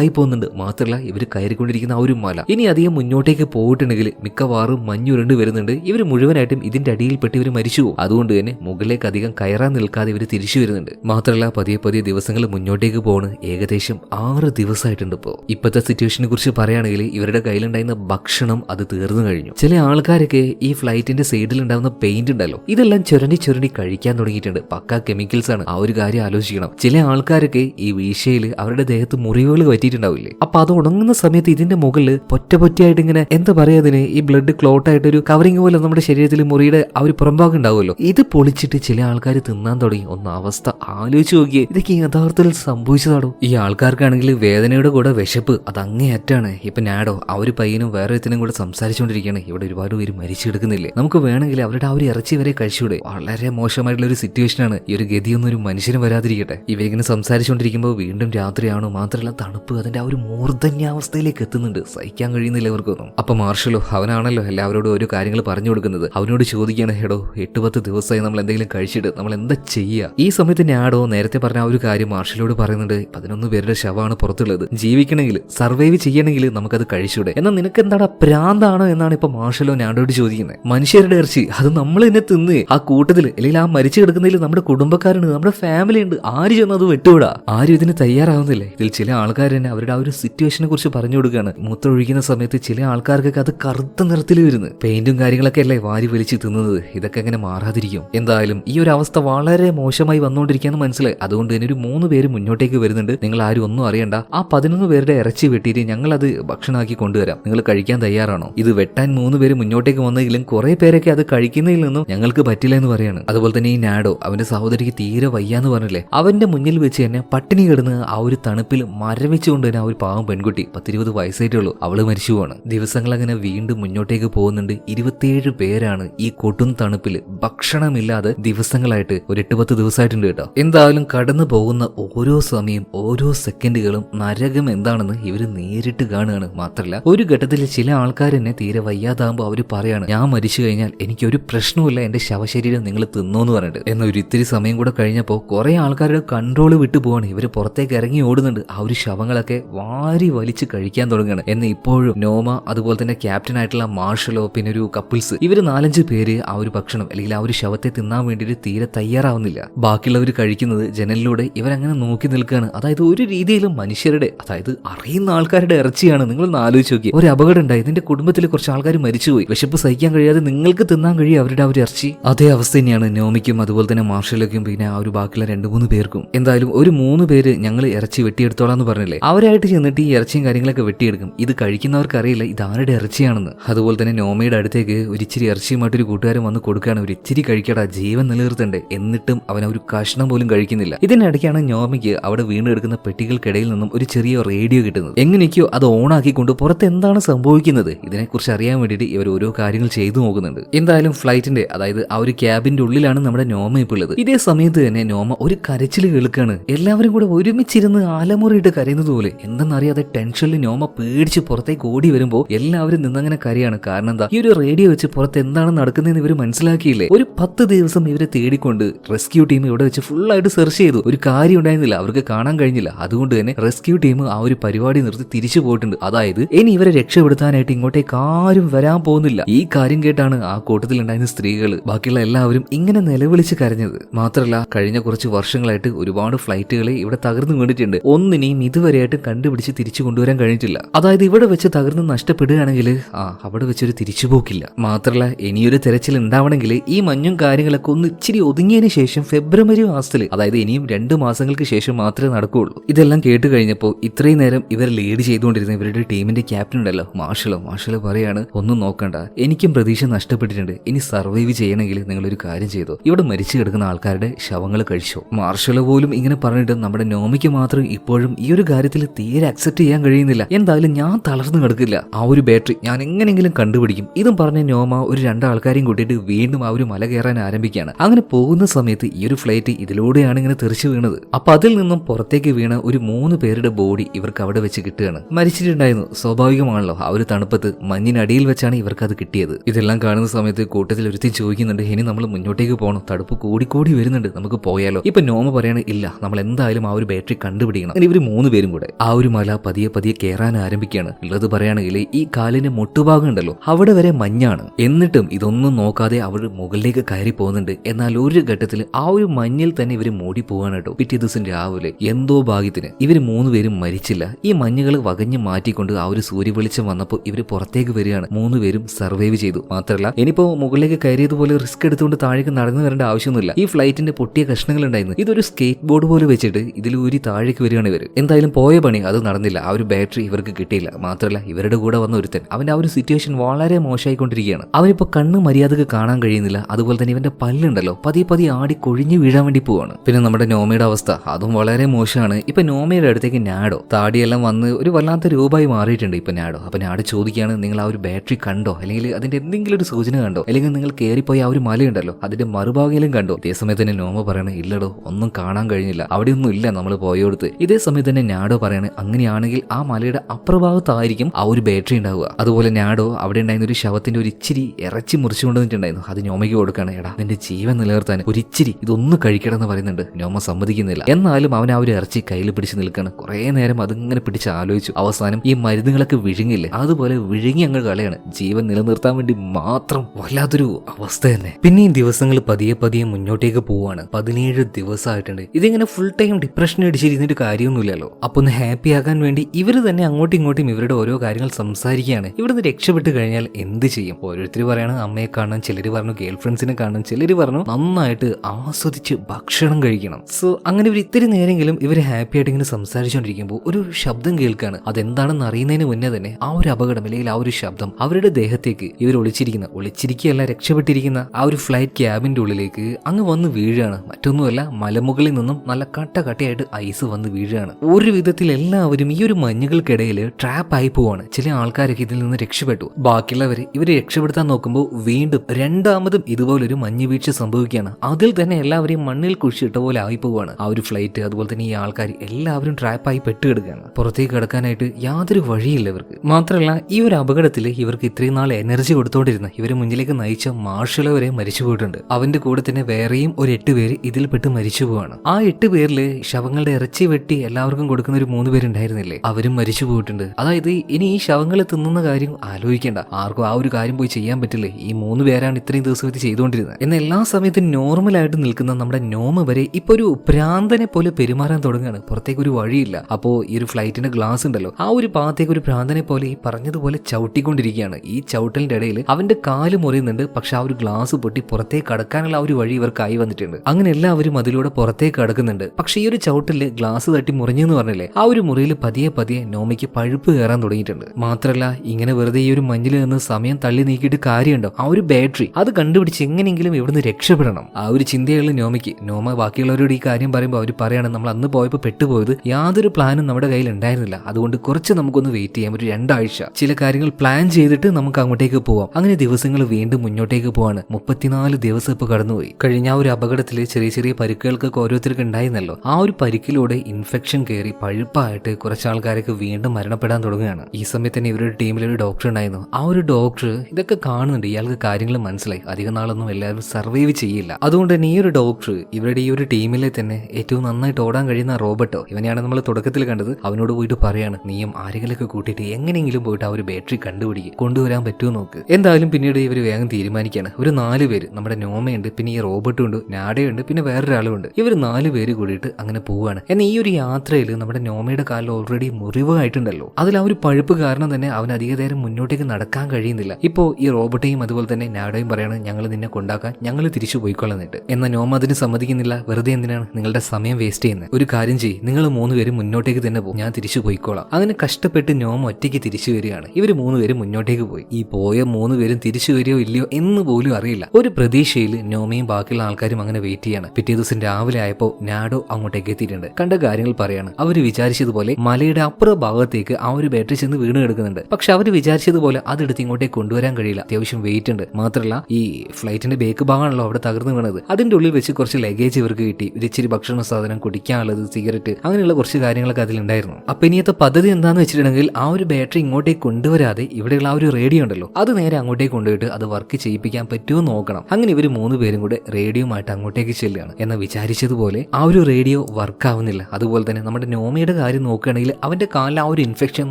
Speaker 1: ആയി പോകുന്നുണ്ട്. മാത്രമല്ല ഇവർ കയറിക്കൊണ്ടിരിക്കുന്ന ആ ഒരു മല. ഇനി അധികം മുന്നോട്ടേക്ക് പോയിട്ടുണ്ടെങ്കിൽ മിക്കവാറും മഞ്ഞുരുണ്ട് വരുന്നുണ്ട്. ഇവർ മുഴുവനായിട്ടും ഇതിന്റെ അടിയിൽ അടിയിൽപ്പെട്ട് ഇവർ മരിച്ചു അതുകൊണ്ട് തന്നെ മുകളിലേക്ക് അധികം കയറാൻ നിൽക്കാതെ ഇവർ തിരിച്ചു വരുന്നുണ്ട്. മാത്രമല്ല പതിയെ പതിയെ ദിവസങ്ങൾ മുന്നോട്ടേക്ക് പോണ് ഏകദേശം ആറ് ദിവസമായിട്ടുണ്ട് ഇപ്പോൾ ഇപ്പോഴത്തെ സിറ്റുവേഷനെ കുറിച്ച് പറയുകയാണെങ്കിൽ ഇവരുടെ കയ്യിലുണ്ടായിരുന്ന ഭക്ഷണം അത് തീർന്നു കഴിഞ്ഞു. ചില ആൾക്കാരൊക്കെ ഈ ഫ്ലൈറ്റിന്റെ സൈഡിൽ ഉണ്ടാകുന്ന പെയിന്റ് ഉണ്ടല്ലോ ഇതെല്ലാം ചുരണ്ടി ചുരണ്ടി കഴിക്കാൻ തുടങ്ങിയിട്ടുണ്ട്. പക്ക കെമിക്കൽസ് ആണ്. ആ ഒരു കാര്യം ആലോചിക്കണം. ചില ആൾക്കാരൊക്കെ ഈ വീശയിൽ അവരുടെ ദേഹത്ത് മുറിവുകൾ പറ്റിയിട്ടുണ്ടാവില്ലേ അപ്പൊ അത് ഉണങ്ങുന്ന സമയത്ത് ഇതിന്റെ മുകളിൽ പൊറ്റ പൊറ്റയായിട്ട് ഇങ്ങനെ എന്താ പറയാ അതിന്? ഈ ബ്ലഡ് ക്ലോട്ട് ആയിട്ട് ഒരു കവറിങ് പോലെ നമ്മുടെ ശരീരത്തിൽ മുറിയുടെ ആ ഒരു പുറംഭാഗം ഉണ്ടാവുമല്ലോ. ഇത് പൊളിച്ചിട്ട് ചില ആൾക്കാർ തിന്നാൻ തുടങ്ങി. ഒന്ന് അവസ്ഥ ആലോചിച്ച് നോക്കിയേ. ഇതൊക്കെ യഥാർത്ഥത്തിൽ സംഭവിച്ചതാടോ? ഈ ആൾക്കാർക്കാണെങ്കിൽ വേദനയുടെ കൂടെ വിശപ്പ് അത് അങ്ങേയറ്റാണ് ഇപ്പൊ ഞാടോ ആ ഒരു പയ്യനും വേറെ ഒരുത്തനും കൂടെ സംസാരിച്ചുകൊണ്ടിരിക്കുകയാണ്. ഇവിടെ ഒരുപാട് പേര് മരിച്ചു കിടക്കുന്നില്ലേ? നമുക്ക് വേണമെങ്കിൽ അവരുടെ ആ ഒരു ഇറച്ചി വരെ കഴിച്ചുകൂടെ. വളരെ മോശമായിട്ടുള്ള ഒരു സിറ്റുവേഷൻ ആണ്. ഈ ഒരു ഗതിയൊന്നും ഒരു മനുഷ്യന് വരാതിരിക്കട്ടെ. ഇവരിങ്ങനെ സംസാരിച്ചുകൊണ്ടിരിക്കുമ്പോൾ വീണ്ടും രാത്രിയാണോ മാത്രമല്ല തണുപ്പ് അതിന്റെ ആ ഒരു മൂർധന്യാവസ്ഥയിലേക്ക് എത്തുന്നുണ്ട്. സഹിക്കാൻ കഴിയുന്നില്ല ഇവർക്കൊന്നും. അപ്പൊ മാർഷലോ അവനാണല്ലോ എല്ലാവരോടും ഓരോ കാര്യങ്ങൾ പറഞ്ഞു കൊടുക്കുന്നത്. അവനോട് ചോദിക്കുകയാണ് ഹെടോ എട്ട് പത്ത് ദിവസമായി നമ്മൾ എന്തെങ്കിലും കഴിച്ചിട്ട് നമ്മൾ എന്താ ചെയ്യുക ഈ സമയത്ത് ഞാടോ നേരത്തെ പറഞ്ഞ ആ ഒരു കാര്യം മാർഷലോട് പറയുന്നുണ്ട്. പതിനൊന്ന് പേരുടെ ശവമാണ് പുറത്തുള്ളത്. ജീവിക്കണമെങ്കിൽ സർവൈവ് ചെയ്യണമെങ്കിൽ നമുക്കത് കഴിച്ചൂടെ. എന്നാൽ നിനക്ക് എന്താണ് പ്രാന്താണോ എന്നാണ് ഇപ്പൊ മാർഷലോ ഞാടോട് ചോദിക്കുന്നത്. മനുഷ്യരുടെ ഇറച്ചി അത് നമ്മൾ തന്നെ തിന്ന് ആ കൂട്ടത്തിൽ അല്ലെങ്കിൽ ആ മരിച്ചു കിടക്കുന്നതിൽ നമ്മുടെ കുടുംബക്കാരുണ്ട് നമ്മുടെ ഫാമിലി ഉണ്ട്. ആര് ചെന്ന് അത് വിട്ടുവിടാ? ആരും ഇതിന് തയ്യാറാവുന്നില്ലേ? ഇതിൽ ചില ആൾക്കാർ തന്നെ അവരുടെ ആ ഒരു സിറ്റുവേഷനെ കുറിച്ച് പറഞ്ഞു കൊടുക്കുകയാണ് മൂത്രമൊഴിക്കുന്ന സമയത്ത് ചില ആൾക്കാർക്കൊക്കെ അത് കറുത്ത നിറത്തിൽ വരുന്നു. പെയിന്റും കാര്യങ്ങളൊക്കെ അല്ലേ വാരി വലിച്ച് തിന്നുന്നത്? ഇതൊക്കെ എങ്ങനെ മാറാതിരിക്കും. എന്തായാലും ഈ ഒരു അവസ്ഥ വളരെ മോശമായി വന്നുകൊണ്ടിരിക്കുകയെന്ന് മനസ്സിലായി. അതുകൊണ്ട് തന്നെ ഒരു മൂന്ന് പേര് മുന്നോട്ടേക്ക് വരുന്നുണ്ട്. നിങ്ങൾ ആരും ഒന്നും അറിയണ്ട. ആ പതിനൊന്ന് പേരുടെ ഇറച്ചി വെട്ടിയിട്ട് ഞങ്ങൾ അത് ഭക്ഷണമാക്കി കൊണ്ടുവരാം. നിങ്ങൾ കഴിക്കാൻ തയ്യാറാണോ? ഇത് വെട്ടാൻ മൂന്ന് പേര് മുന്നോട്ടേക്ക് വന്നെങ്കിലും കുറെ പേരൊക്കെ അത് കഴിക്കുന്നതിൽ നിന്നും ഞങ്ങൾക്ക് പറ്റില്ല എന്ന് പറയാണ്. അതുപോലെ തന്നെ ഈ നാഡോ അവന്റെ സഹോദരിക്ക് തീരെ വയ്യാന്ന് പറഞ്ഞില്ലേ? അവന്റെ മുന്നിൽ വെച്ച് തന്നെ പട്ടിണി കിടന്ന് ആ ഒരു തണുപ്പിൽ മരവിച്ചുകൊണ്ട് തന്നെ ആ ഒരു പാവം പെൺകുട്ടി പത്തിരുപത് വയസ്സായിട്ടേ ഉള്ളൂ അവൾ മരിച്ചു പോവാണ്. ദിവസങ്ങൾ അങ്ങനെ വീണ്ടും മുന്നോട്ടേക്ക് പോകുന്നുണ്ട്. ഇരുപത്തിയേഴ് പേരാണ് ഈ കൊടും തണുപ്പിൽ ഭക്ഷണമില്ലാതെ ദിവസങ്ങളായിട്ട് ഒരു എട്ട് പത്ത് ദിവസമായിട്ടുണ്ട് കേട്ടോ. എന്തായാലും കടന്നു പോകുന്ന ഓരോ സമയം ഓരോ സെക്കൻഡുകളും നരകം എന്താണെന്ന് ഇവർ നേരിട്ട് കാണുകയാണ്. മാത്രമല്ല ഒരു ഘട്ടത്തിൽ ചില ആൾക്കാർ തന്നെ തീരെ വയ്യാതാകുമ്പോൾ അവർ പറയാണ് ഞാൻ മരിച്ചു കഴിഞ്ഞാൽ എനിക്ക് ഒരു പ്രശ്നവുമില്ല എന്റെ ശവശരീരം നിങ്ങൾ തിന്നോന്ന് പറഞ്ഞിട്ട്. എന്നൊരു ഇത്തിരി സമയം കൂടെ കഴിഞ്ഞപ്പോൾ കുറെ ആൾക്കാരുടെ കൺട്രോൾ വിട്ടു പോവാണ്. ഇവർ പുറത്തേക്ക് ഇറങ്ങി ഓടുന്നുണ്ട്. ആ ഒരു ശവങ്ങളൊക്കെ വാരി വലിച്ച് കഴിക്കാൻ തുടങ്ങുകയാണ്. എന്ന് ഇപ്പോഴും നോമ അതുപോലെ തന്നെ ക്യാപ്റ്റൻ ആയിട്ടുള്ള മാർഷലോ പിന്നെ ഒരു കപ്പിൾസ് ഇവർ നാലഞ്ച് പേര് ആ ഒരു ഭക്ഷണം അല്ലെങ്കിൽ ആ ഒരു ശവത്തെ തിന്നാൻ വേണ്ടിയിട്ട് തീരെ തയ്യാറാവുന്നില്ല. ബാക്കിയുള്ളവർ കഴിക്കുന്നത് ജനലിലൂടെ ഇവരങ്ങനെ നോക്കി നിൽക്കുകയാണ്. അതായത് ഒരു രീതിയിലും മനുഷ്യരുടെ അതായത് അറിയുന്ന ആൾക്കാരുടെ ഇറച്ചിയാണ്. നിങ്ങളൊന്ന് ആലോചിച്ച് നോക്കി ഒരു അപകടം ഉണ്ടായി. ഇതിന്റെ കുടുംബത്തിൽ കുറച്ച് ആൾക്കാർ മരിച്ചുപോയി. വിശപ്പ് സഹിക്കാൻ കഴിയാതെ നിങ്ങൾക്ക് തിന്നാൻ കഴിയും അവരുടെ ആ ഒരു ഇറച്ചി. അതേ അവസ്ഥ തന്നെയാണ് നോമിക്കും അതുപോലെ തന്നെ മാർഷലൊക്കെയും പിന്നെ ആ ഒരു ബാക്കിയുള്ള രണ്ട് മൂന്ന് പേർക്കും. എന്തായാലും ഒരു മൂന്ന് പേര് ഞങ്ങൾ ഇറച്ചി വെട്ടിയെടുത്തോളാം എന്ന് പറഞ്ഞില്ലേ? അവരായിട്ട് ചെന്നിട്ട് ഈ ഇറച്ചിയും കാര്യങ്ങളൊക്കെ വെട്ടിയെടുക്കും. ഇത് കഴിക്കുന്നവർക്ക് അറിയില്ല ഇത് ആരുടെ ഇറച്ചിയാണെന്ന്. അതുപോലെ തന്നെ നോമയുടെ അടുത്തേക്ക് ഒരു ഇച്ചിരി ഇറച്ചിയുമായിട്ടൊരു കൂട്ടുകാരൻ വന്ന് കൊടുക്കുകയാണ്. ഒരു ഇച്ചിരി കഴിക്കടാ ജീവൻ നിലനിർത്തണ്ടേ. എന്നിട്ടും അവൻ ഒരു കഷ്ണം പോലും കഴിക്കുന്നില്ല. ഇതിനിടയ്ക്കാണ് നോമയ്ക്ക് അവിടെ വീണ്ടെടുക്കുന്ന പെട്ടികൾക്കിടയിൽ നിന്നും ഒരു ചെറിയ റേഡിയോ കിട്ടുന്നത്. എങ്ങനെയൊക്കെയോ അത് ഓണാക്കിക്കൊണ്ട് പുറത്ത് എന്താണ് സംഭവിക്കുന്നത്? ഇതിനെക്കുറിച്ച് അറിയാൻ വേണ്ടിയിട്ട് ഇവർ ഓരോ കാര്യങ്ങൾ ചെയ്തു നോക്കുന്നുണ്ട്. എന്തായാലും ഫ്ലൈറ്റിന്റെ അതായത് ആ ഒരു ക്യാബിന്റെ ഉള്ളിലാണ് നമ്മുടെ നോമ ഇപ്പോൾ ഉള്ളത്. ഇതേ സമയത്ത് തന്നെ നോമ ഒരു കരച്ചിൽ കേൾക്കാണ്. എല്ലാവരും കൂടെ ഒരുമിച്ചിരുന്ന് ആലമുറയിട്ട് കരയുന്നത് പോലെ. എന്തെന്നറിയാതെ ടെൻഷനിൽ നോമ പേടിച്ച് പുറത്തേക്ക് ഓടി വരുമ്പോൾ എല്ലാവരും നിന്നങ്ങനെ കരയാണ്. കാരണം എന്താ ഈ ഒരു റേഡിയോ വെച്ച് പുറത്ത് എന്താണ് നടക്കുന്നതെന്ന് ഇവർ മനസ്സിലാക്കിയില്ലേ? ഒരു പത്ത് ദിവസം ഇവരെ തേടിക്കൊണ്ട് റെസ്ക്യൂ ടീം ഇവിടെ വെച്ച് ഫുൾ ആയിട്ട് സെർച്ച് ചെയ്തു. ഒരു കാര്യം ഉണ്ടായിരുന്നില്ല അവർക്ക് കാണാൻ കഴിഞ്ഞില്ല. അതുകൊണ്ട് തന്നെ റെസ്ക്യൂ ടീം ആ ഒരു പരിപാടി നിർത്തി തിരിച്ചു പോയിട്ടുണ്ട്. അതായത് ഇനി ഇവരെ രക്ഷപ്പെടുത്താനായിട്ട് ഇങ്ങോട്ടേക്ക് ആരും വരാൻ പോകുന്നില്ല. ഈ കാര്യം കേട്ടാണ് ആ കൂട്ടത്തിൽ ഉണ്ടായിരുന്ന സ്ത്രീകൾ ബാക്കിയുള്ള എല്ലാവരും ഇങ്ങനെ നിലവിളിച്ച് കരഞ്ഞത്. മാത്രമല്ല കഴിഞ്ഞ കുറച്ച് വർഷങ്ങളായിട്ട് ഒരുപാട് ഫ്ലൈറ്റുകളെ ഇവിടെ തകർന്നു വീണിട്ടുണ്ട് ഒന്നിനെയും ഇതുവരെയായിട്ട് കണ്ടുപിടിച്ച് തിരിച്ചു കൊണ്ടുവരാൻ കഴിഞ്ഞിട്ടില്ല. അതായത് ഇവിടെ വെച്ച് തകർന്ന് നഷ്ടപ്പെടുകയാണെങ്കിൽ ആ അവിടെ വെച്ചൊരു തിരിച്ചുപോക്കില്ല മാത്രമല്ല ഇനിയൊരു തെരച്ചിൽ ഉണ്ടാവണമെങ്കിൽ ഈ മഞ്ഞും കാര്യങ്ങളൊക്കെ ഒന്ന് ഇച്ചിരി ഒതുങ്ങിയതിന് ശേഷം ഫെബ്രുവരി മാസത്തിൽ അതായത് ഇനിയും രണ്ട് മാസങ്ങൾക്ക് ശേഷം മാത്രമേ നടക്കുകയുള്ളൂ ഇതെല്ലാം കേട്ട് കഴിഞ്ഞപ്പോൾ ഇത്രയും നേരം ഇവർ ലീഡ് ചെയ്തുകൊണ്ടിരുന്ന ഇവരുടെ ടീമിന്റെ ക്യാപ്റ്റൻ ഉണ്ടല്ലോ മാർഷലോ മാർഷലോ പറയാണ് ഒന്നും നോക്കണ്ട. എനിക്കും പ്രതീക്ഷ നഷ്ടപ്പെട്ടിട്ടുണ്ട്. ഇനി സർവൈവ് ചെയ്യണമെങ്കിൽ നിങ്ങളൊരു കാര്യം ചെയ്തോ. ഇവിടെ മരിച്ചു കിടക്കുന്ന ആൾക്കാരുടെ ശവങ്ങൾ കഴിച്ചു. കഴിച്ചോ മാർഷല പോലും ഇങ്ങനെ പറഞ്ഞിട്ട് നമ്മുടെ നോമിക്ക് മാത്രം ഇപ്പോഴും ഈ ഒരു കാര്യത്തിൽ തീരെ അക്സെപ്റ്റ് ചെയ്യാൻ കഴിയുന്നില്ല. എന്തായാലും ഞാൻ തളർന്നു കിടക്കില്ല. ആ ഒരു ബാറ്ററി ഞാൻ എങ്ങനെയെങ്കിലും കണ്ടുപിടിക്കും. ഇതും പറഞ്ഞ നോമ ഒരു രണ്ടാൾക്കാരെയും കൂട്ടിയിട്ട് വീണ്ടും ആ ഒരു മല കയറാൻ ആരംഭിക്കുകയാണ്. അങ്ങനെ പോകുന്ന സമയത്ത് ഈ ഒരു ഫ്ലൈറ്റ് ഇതിലൂടെയാണ് ഇങ്ങനെ തെറിച്ചു വീണത്. അപ്പൊ അതിൽ നിന്നും പുറത്തേക്ക് വീണ ഒരു മൂന്ന് പേരുടെ ബോഡി ഇവർക്ക് അവിടെ വെച്ച് കിട്ടുകയാണ്. മരിച്ചിട്ടുണ്ടായിരുന്നു. സ്വാഭാവികമാണല്ലോ. ആ ഒരു തണുപ്പത്ത് മഞ്ഞിനടിയിൽ വെച്ചാണ് ഇവർക്ക് അത് കിട്ടിയത്. ഇതെല്ലാം കാണുന്ന സമയത്ത് കൂട്ടത്തിൽ ഒരുത്തി ചോദിക്കുന്നുണ്ട് ഇനി നമ്മൾ മുന്നോട്ടേക്ക് പോകണം തടുപ്പ് കൂടിക്കൂടി വരുന്നുണ്ട്. നമുക്ക് പോയാലോ ഇപ്പൊ നോമ പറയാണ് ഇല്ല നമ്മൾ എന്തായാലും ആ ഒരു ബാറ്ററി കണ്ടുപിടിക്കണം. അങ്ങനെ ഇവർ മൂന്ന് പേരും കൂടെ. ആ ഒരു മല പതിയെ പതിയെ കയറാൻ ആരംഭിക്കുകയാണ്. ഉള്ളത് പറയുകയാണെങ്കിൽ ഈ കാലിന്റെ മുട്ടുഭാഗം ഉണ്ടല്ലോ അവിടെ വരെ മഞ്ഞാണ്. എന്നിട്ടും ഇതൊന്നും നോക്കാതെ അവർ മുകളിലേക്ക് കയറി പോകുന്നുണ്ട്. എന്നാൽ ഒരു ഘട്ടത്തിൽ ആ ഒരു മഞ്ഞിൽ തന്നെ ഇവർ മൂടി പോവാണ് കേട്ടോ പിറ്റേ ദിവസം രാവിലെ. എന്തോ ഭാഗ്യത്തിന്. ഇവർ മൂന്ന് പേരും മരിച്ചില്ല. ഈ മഞ്ഞുകൾ വകഞ്ഞു മാറ്റിക്കൊണ്ട് ആ ഒരു സൂര്യ വെളിച്ചം വന്നപ്പോൾ ഇവർ പുറത്തേക്ക് വരികയാണ്. മൂന്ന് പേരും സർവൈവ് ചെയ്തു. മാത്രമല്ല ഇനിയിപ്പോ മുകളിലേക്ക് കയറിയതുപോലെ റിസ്ക് എടുത്തുകൊണ്ട് താഴേക്ക് നടന്നു വരേണ്ട ആവശ്യമൊന്നുമില്ല. ഈ ഫ്ലൈറ്റിന്റെ പൊട്ടിയ കഷ്ണങ്ങൾ ഉണ്ടായിരുന്നു ഇതൊരു സ്കേറ്റ് ബോർഡ് പോലെ വെച്ചിട്ട് ഇതിൽ ഊരി താഴേക്ക് വരികയാണ് ഇവർ എന്തായാലും പോയ പണി അത് നടന്നില്ല. ആ ഒരു ബാറ്ററി ഇവർക്ക് കിട്ടിയില്ല. മാത്രമല്ല ഇവരുടെ കൂടെ വന്ന ഒരുത്തൻ. അവന്റെ ആ ഒരു സിറ്റുവേഷൻ വളരെ മോശമായിക്കൊണ്ടിരിക്കുകയാണ്. അവനിപ്പോ കണ്ണ് മര്യാദയ്ക്ക് കാണാൻ കഴിയുന്നില്ല. അതുപോലെ തന്നെ ഇവന്റെ പല്ലുണ്ടല്ലോ. പതിയെ പതി ആടി കൊഴിഞ്ഞു വീഴാൻ വേണ്ടി പോവാണ്. പിന്നെ നമ്മുടെ നോമയുടെ അവസ്ഥ. അതും വളരെ മോശമാണ്. ഇപ്പൊ നോമയുടെ അടുത്തേക്ക് നാഡോ താടിയെല്ലാം വന്ന് ഒരു വല്ലാത്ത രൂപമായി മാറിയിട്ടുണ്ട് ഇപ്പൊ നാഡോ അപ്പൊ നാഡ് ചോദിക്കുകയാണ് നിങ്ങൾ ആ ഒരു ബാറ്ററി കണ്ടോ? അല്ലെങ്കിൽ അതിന്റെ എന്തെങ്കിലും ഒരു സൂചന കണ്ടോ? അല്ലെങ്കിൽ നിങ്ങൾ കയറിപ്പോയി ആ ഒരു മലയുണ്ടല്ലോ? അതിന്റെ മറുഭാഗയിലും കണ്ടോ? അതേസമയത്ത് തന്നെ നോമ പറയണേ ഇല്ലടോ ഒന്നും കാണാൻ കഴിഞ്ഞില്ല. അവിടെയൊന്നും ഇല്ല നമ്മൾ പോയോടുത്ത്. ഇതേ സമയത്ത് തന്നെ ഞാഡോ പറയാണ് അങ്ങനെയാണെങ്കിൽ ആ മലയുടെ അപ്രഭാഗത്തായിരിക്കും ആ ഒരു ബാറ്ററി ഉണ്ടാവുക. അതുപോലെ ഞാഡോ അവിടെ ഉണ്ടായിരുന്ന ഒരു ശവത്തിന്റെ ഒരു ഇച്ചിരി ഇറച്ചി മുറിച്ചു കൊണ്ടുവന്നിട്ടുണ്ടായിരുന്നു അത് നോമയ്ക്ക് കൊടുക്കുകയാണ്. എടാ നിന്റെ ജീവൻ നിലനിർത്താൻ ഒരു ഇച്ചിരി ഇതൊന്നും കഴിക്കണം എന്ന് പറയുന്നുണ്ട്. നോമ സമ്മതിക്കുന്നില്ല. എന്നാലും അവൻ ആ ഒരു ഇറച്ചി കയ്യിൽ പിടിച്ച് നിൽക്കുകയാണ്. കുറേ നേരം അതിങ്ങനെ പിടിച്ച് ആലോചിച്ചു. അവസാനം ഈ മരുന്നുകളൊക്കെ വിഴുങ്ങില്ലേ? അതുപോലെ വിഴുങ്ങി അങ്ങ് കളയാണ്. ജീവൻ നിലനിർത്താൻ വേണ്ടി മാത്രം വല്ലാത്തൊരു അവസ്ഥ തന്നെ. പിന്നെ ഈ ദിവസങ്ങൾ പതിയെ പതിയെ മുന്നോട്ടേക്ക് പോവാണ് പതിനേഴ് ദിവസമായിട്ടുണ്ട്. ഇതിങ്ങനെ ഫുൾ ടൈം ഡിപ്രഷൻ അടിച്ചിരുന്നിട്ട് കാര്യമൊന്നുമില്ലല്ലോ. അപ്പൊ ഒന്ന് ഹാപ്പി ആകാൻ വേണ്ടി ഇവർ തന്നെ അങ്ങോട്ടും ഇങ്ങോട്ടും ഇവരുടെ ഓരോ കാര്യങ്ങൾ സംസാരിക്കുകയാണ്. ഇവിടുന്ന് രക്ഷപ്പെട്ട് കഴിഞ്ഞാൽ എന്ത് ചെയ്യും? ഓരോരുത്തർ പറയണം അമ്മയെ കാണണം ചിലർ പറഞ്ഞു ഗേൾ ഫ്രണ്ട്സിനെ കാണണം ചിലർ പറഞ്ഞു നന്നായിട്ട് ആസ്വദിച്ച് ഭക്ഷണം കഴിക്കണം. സോ അങ്ങനെ ഇവർ ഇത്തിരി നേരെങ്കിലും ഇവർ ഹാപ്പി ആയിട്ട് ഇങ്ങനെ സംസാരിച്ചുകൊണ്ടിരിക്കുമ്പോൾ ഒരു ശബ്ദം കേൾക്കുകയാണ് അതെന്താണെന്ന് അറിയുന്നതിന് മുന്നേ തന്നെ ആ ഒരു അപകടം അല്ലെങ്കിൽ ആ ഒരു ശബ്ദം അവരുടെ ദേഹത്തേക്ക് ഇവർ ഒളിച്ചിരിക്കുന്ന. ഒളിച്ചിരിക്കുകയല്ല രക്ഷപ്പെട്ടിരിക്കുന്ന ആ ഒരു ഫ്ലൈറ്റ് ക്യാബിന്റെ ഉള്ളിലേക്ക് അങ്ങ് വന്ന് വീഴുകയാണ്. മറ്റൊന്നുമല്ല. മലമുകളിൽ നിന്നും നല്ല കട്ട കട്ടയായിട്ട് ഐസ് വന്ന് വീഴുകയാണ്. ഒരു വിധത്തിൽ എല്ലാവരും ഈ ഒരു മഞ്ഞുകൾക്കിടയിൽ ട്രാപ്പ് ആയി പോവാണ്. ചില ആൾക്കാരൊക്കെ ഇതിൽ നിന്ന് രക്ഷപ്പെട്ടു. ബാക്കിയുള്ളവർ ഇവരെ രക്ഷപ്പെടുത്താൻ നോക്കുമ്പോൾ വീണ്ടും രണ്ടാമതും ഇതുപോലൊരു മഞ്ഞ് വീഴ്ച സംഭവിക്കുകയാണ്. അതിൽ തന്നെ എല്ലാവരെയും മണ്ണിൽ കുഴിച്ചിട്ട പോലെ ആയി പോവാണ്. ആ ഒരു ഫ്ലൈറ്റ് അതുപോലെ തന്നെ ഈ ആൾക്കാർ എല്ലാവരും ട്രാപ്പായി പെട്ടുകിടക്കുകയാണ്. പുറത്തേക്ക് കിടക്കാനായിട്ട് യാതൊരു വഴിയില്ല ഇവർക്ക്. മാത്രമല്ല ഈ ഒരു അപകടത്തിൽ ഇവർക്ക് ഇത്രയും നാൾ എനർജി കൊടുത്തോണ്ടിരുന്ന ഇവരെ മുന്നിലേക്ക് നയിച്ച മാർഷൽ വരെ മരിച്ചു പോയിട്ടുണ്ട് അവന്റെ കൂടെ തന്നെ വേറെയും ഒരു എട്ട് പേര് ഇതിൽപ്പെട്ട് മരിച്ചു പോവാണ്. ആ എട്ട് പേരിൽ ശവങ്ങളുടെ ഇറച്ചി വെട്ടി എല്ലാവർക്കും കൊടുക്കുന്ന ഒരു മൂന്ന് പേരുണ്ടായിരുന്നില്ലേ? അവരും മരിച്ചു പോയിട്ടുണ്ട്. അതായത് ഇനി ഈ ശവങ്ങളെ തിന്നുന്ന കാര്യം ആലോചിക്കേണ്ട. ആർക്കും ആ ഒരു കാര്യം പോയി ചെയ്യാൻ പറ്റില്ലേ? ഈ മൂന്ന് പേരാണ് ഇത്രയും ദിവസം ഇത് ചെയ്തുകൊണ്ടിരുന്നത്. എന്നാൽ എല്ലാ സമയത്തും നോർമൽ ആയിട്ട് നിൽക്കുന്ന നമ്മുടെ നോമ വരെ ഇപ്പൊ ഒരു ഭ്രാന്തനെ പോലെ പെരുമാറാൻ തുടങ്ങുകയാണ്. പുറത്തേക്ക് ഒരു വഴിയില്ല. അപ്പോ ഈ ഒരു ഫ്ലൈറ്റിന്റെ ഗ്ലാസ് ഉണ്ടല്ലോ ആ ഒരു ഭാഗത്തേക്ക് ഒരു ഭ്രാന്തനെ പോലെ ഈ പറഞ്ഞതുപോലെ ചവിട്ടിക്കൊണ്ടിരിക്കുകയാണ്. ഈ ചവിട്ടലിന്റെ ഇടയിൽ അവന്റെ കാൽ മുറിയുന്നുണ്ട്. പക്ഷെ ആ ഒരു ഗ്ലാസ് പൊട്ടി പുറത്തേക്ക് കടക്കാനുള്ള ആ ഒരു വഴി ഇവർക്കായി വന്നിട്ടുണ്ട്. അങ്ങനെ എല്ലാവരും അതിലൂടെ പുറത്തേക്ക് കടക്കുന്നുണ്ട്. പക്ഷെ ഈ ഒരു ചവിട്ടിൽ ഗ്ലാസ് തട്ടി മുറിഞ്ഞെന്ന് പറഞ്ഞില്ലേ? ആ ഒരു മുറിയിൽ പതിയെ പതിയെ നോമിക്ക് പഴുപ്പ് കയറാൻ തുടങ്ങിയിട്ടുണ്ട്. മാത്രല്ല ഇങ്ങനെ വെറുതെ ഈ ഒരു മഞ്ഞിൽ നിന്ന് സമയം തള്ളി നീക്കിയിട്ട് കാര്യമുണ്ടോ? ആ ഒരു ബാറ്ററി അത് കണ്ടുപിടിച്ച് എങ്ങനെയെങ്കിലും ഇവിടുന്ന് രക്ഷപ്പെടണം. ആ ഒരു ചിന്തയുള്ള നോമിക്ക് നോമ ബാക്കിയുള്ളവരോട് ഈ കാര്യം പറയുമ്പോൾ അവർ പറയാണ് നമ്മൾ അന്ന് പോയപ്പോൾ പെട്ടുപോയത് യാതൊരു പ്ലാനും നമ്മുടെ കയ്യിൽ ഉണ്ടായിരുന്നില്ല. അതുകൊണ്ട് കുറച്ച് നമുക്കൊന്ന് വെയിറ്റ് ചെയ്യാം ഒരു രണ്ടാഴ്ച. ചില കാര്യങ്ങൾ പ്ലാൻ ചെയ്തിട്ട് നമുക്ക് അങ്ങോട്ടേക്ക് പോവാം. അങ്ങനെ ദിവസങ്ങൾ വീണ്ടും മുന്നോട്ടേക്ക് പോവാണ്. മുപ്പത്തിനാല് ദിവസം ഇപ്പോൾ കടന്നുപോയി. കഴിഞ്ഞ ഒരു അപകടത്തിൽ ചെറിയ ചെറിയ പരിക്കുകൾക്കൊക്കെ ഓരോരുത്തർക്ക് ഉണ്ടായിരുന്നല്ലോ. ആ ഒരു പരിക്കിലൂടെ ഇൻഫെക്ഷൻ കയറി പഴുപ്പായിട്ട് കുറച്ച് ആൾക്കാരൊക്കെ വീണ്ടും മരണപ്പെടാൻ തുടങ്ങുകയാണ്. ഈ സമയത്ത് തന്നെ ഇവരുടെ ടീമിൽ ഒരു ഡോക്ടർ ഉണ്ടായിരുന്നു. ആ ഒരു ഡോക്ടർ ഇതൊക്കെ കാണുന്നുണ്ട്. ഇയാൾക്ക് കാര്യങ്ങൾ മനസ്സിലായി. അധികം നാളൊന്നും എല്ലാവരും സർവൈവ് ചെയ്യില്ല. അതുകൊണ്ട് തന്നെ ഈ ഒരു ഡോക്ടർ ഇവരുടെ ഈ ഒരു ടീമിലെ തന്നെ ഏറ്റവും നന്നായിട്ട് ഓടാൻ കഴിയുന്ന റോബർട്ടോ ഇവനെയാണ് നമ്മൾ തുടക്കത്തിൽ കണ്ടത്. അവനോട് പോയിട്ട് പറയാണ് നീയും ആരെങ്കിലൊക്കെ കൂട്ടിയിട്ട് എങ്ങനെയെങ്കിലും പോയിട്ട് ആ ഒരു ബാറ്ററി കണ്ടുപിടിക്കുക കൊണ്ടുവരാൻ പറ്റുമോ നോക്ക്. എന്തായാലും പിന്നീട് ഇവർ വേഗം തീരുമാനിക്കുകയാണ്. ഒരു നാല് പേര് നമ്മുടെ നോമയുണ്ട് പിന്നെ ഈ റോബർട്ടും ഉണ്ട് നാടയുണ്ട് പിന്നെ വേറൊരാളും ഉണ്ട് ഇവർ നാല് പേര് കൂടിയിട്ട് അങ്ങനെ പോവുകയാണ് എന്നാൽ ഈ ഒരു യാത്രയിൽ നമ്മുടെ നോമയുടെ കാലിൽ ഓൾറെഡി മുറിവ് ആയിട്ടുണ്ടല്ലോ അതിൽ ആ ഒരു പഴുപ്പ് കാരണം തന്നെ അവൻ അധിക നേരം മുന്നോട്ടേക്ക് നടക്കാൻ കഴിയുന്നില്ല. ഇപ്പോൾ ഈ റോബർട്ടയും അതുപോലെ തന്നെ നാടയും പറയാണ് ഞങ്ങൾ നിന്നെ കൊണ്ടാക്കാൻ ഞങ്ങൾ തിരിച്ചു പോയിക്കൊള്ളുന്നിട്ട്. എന്നാൽ നോമ അതിന് സമ്മതിക്കുന്നില്ല. വെറുതെ എന്തിനാണ് നിങ്ങളുടെ സമയം വേസ്റ്റ് ചെയ്യുന്നത് ഒരു കാര്യം ചെയ്യ് നിങ്ങൾ മൂന്ന് പേര് മുന്നോട്ടേക്ക് തന്നെ പോകും ഞാൻ തിരിച്ചു പോയിക്കോളാം. അങ്ങനെ കഷ്ടപ്പെട്ട് നോമ ഒറ്റയ്ക്ക് തിരിച്ചു വരികയാണ്. ഇവർ മൂന്ന് പേരും മുന്നോട്ടേക്ക് പോയി. ഈ പോയ മൂന്ന് പേരും തിരിച്ചു വരികയോ ഇല്ലയോ എന്ന് പോലും അറിയില്ല. ഒരു പ്രതീക്ഷയിൽ നോമയും ബാക്കിയുള്ള ആൾക്കാരും അങ്ങനെ വെയിറ്റ് ചെയ്യാണ്. പിറ്റേ ദിവസം രാവിലെ ആയപ്പോൾ നാഡോ അങ്ങോട്ടേക്ക് എത്തിയിട്ടുണ്ട്. കണ്ട കാര്യങ്ങൾ പറയാണ്. അവർ വിചാരിച്ചതുപോലെ മലയുടെ അപ്പുറ ഭാഗത്തേക്ക് ആ ഒരു ബാറ്ററി ചെന്ന് വീണ് കിടക്കുന്നുണ്ട്. പക്ഷെ അവർ വിചാരിച്ചതുപോലെ അതെടുത്ത് ഇങ്ങോട്ടേക്ക് കൊണ്ടുവരാൻ കഴിയില്ല. അത്യാവശ്യം വെയിറ്റ് ഉണ്ട്. മാത്രമല്ല ഈ ഫ്ലൈറ്റിന്റെ ബേക്ക് ഭാഗമാണല്ലോ അവിടെ തകർന്നു വീണത്. അതിന്റെ ഉള്ളിൽ വെച്ച് കുറച്ച് ലഗേജ് ഇവർക്ക് കിട്ടി. ഒരു ഇച്ചിരി ഭക്ഷണ സാധനം കുടിക്കാനുള്ളത് സിഗരറ്റ് അങ്ങനെയുള്ള കുറച്ച് കാര്യങ്ങളൊക്കെ അതിലുണ്ടായിരുന്നു. അപ്പൊ ഇനിയത്തെ പദ്ധതി എന്താന്ന് വെച്ചിട്ടുണ്ടെങ്കിൽ ആ ഒരു ബാറ്ററി ഇങ്ങോട്ടേക്ക് കൊണ്ടുവരാതെ ഇവിടെയുള്ള ആ ഒരു റേഡിയോ ഉണ്ടല്ലോ അത് നേരെ അങ്ങോട്ടേക്ക് കൊണ്ടുപോയിട്ട് അത് വർക്ക് ചെയ്യിപ്പിക്കാൻ പറ്റുമോ നോക്കണം. അങ്ങനെ ഇവർ മൂന്ന് പേരും കൂടെ റേഡിയോമായിട്ട് അങ്ങോട്ടേക്ക് ചെല്ലുകയാണ്. എന്ന് വിചാരിച്ചതുപോലെ ആ ഒരു റേഡിയോ വർക്ക് ആവുന്നില്ല അതുപോലെ തന്നെ നമ്മുടെ നോമയുടെ കാര്യം നോക്കുകയാണെങ്കിൽ അവന്റെ കാലിൽ ആ ഒരു ഇൻഫെക്ഷൻ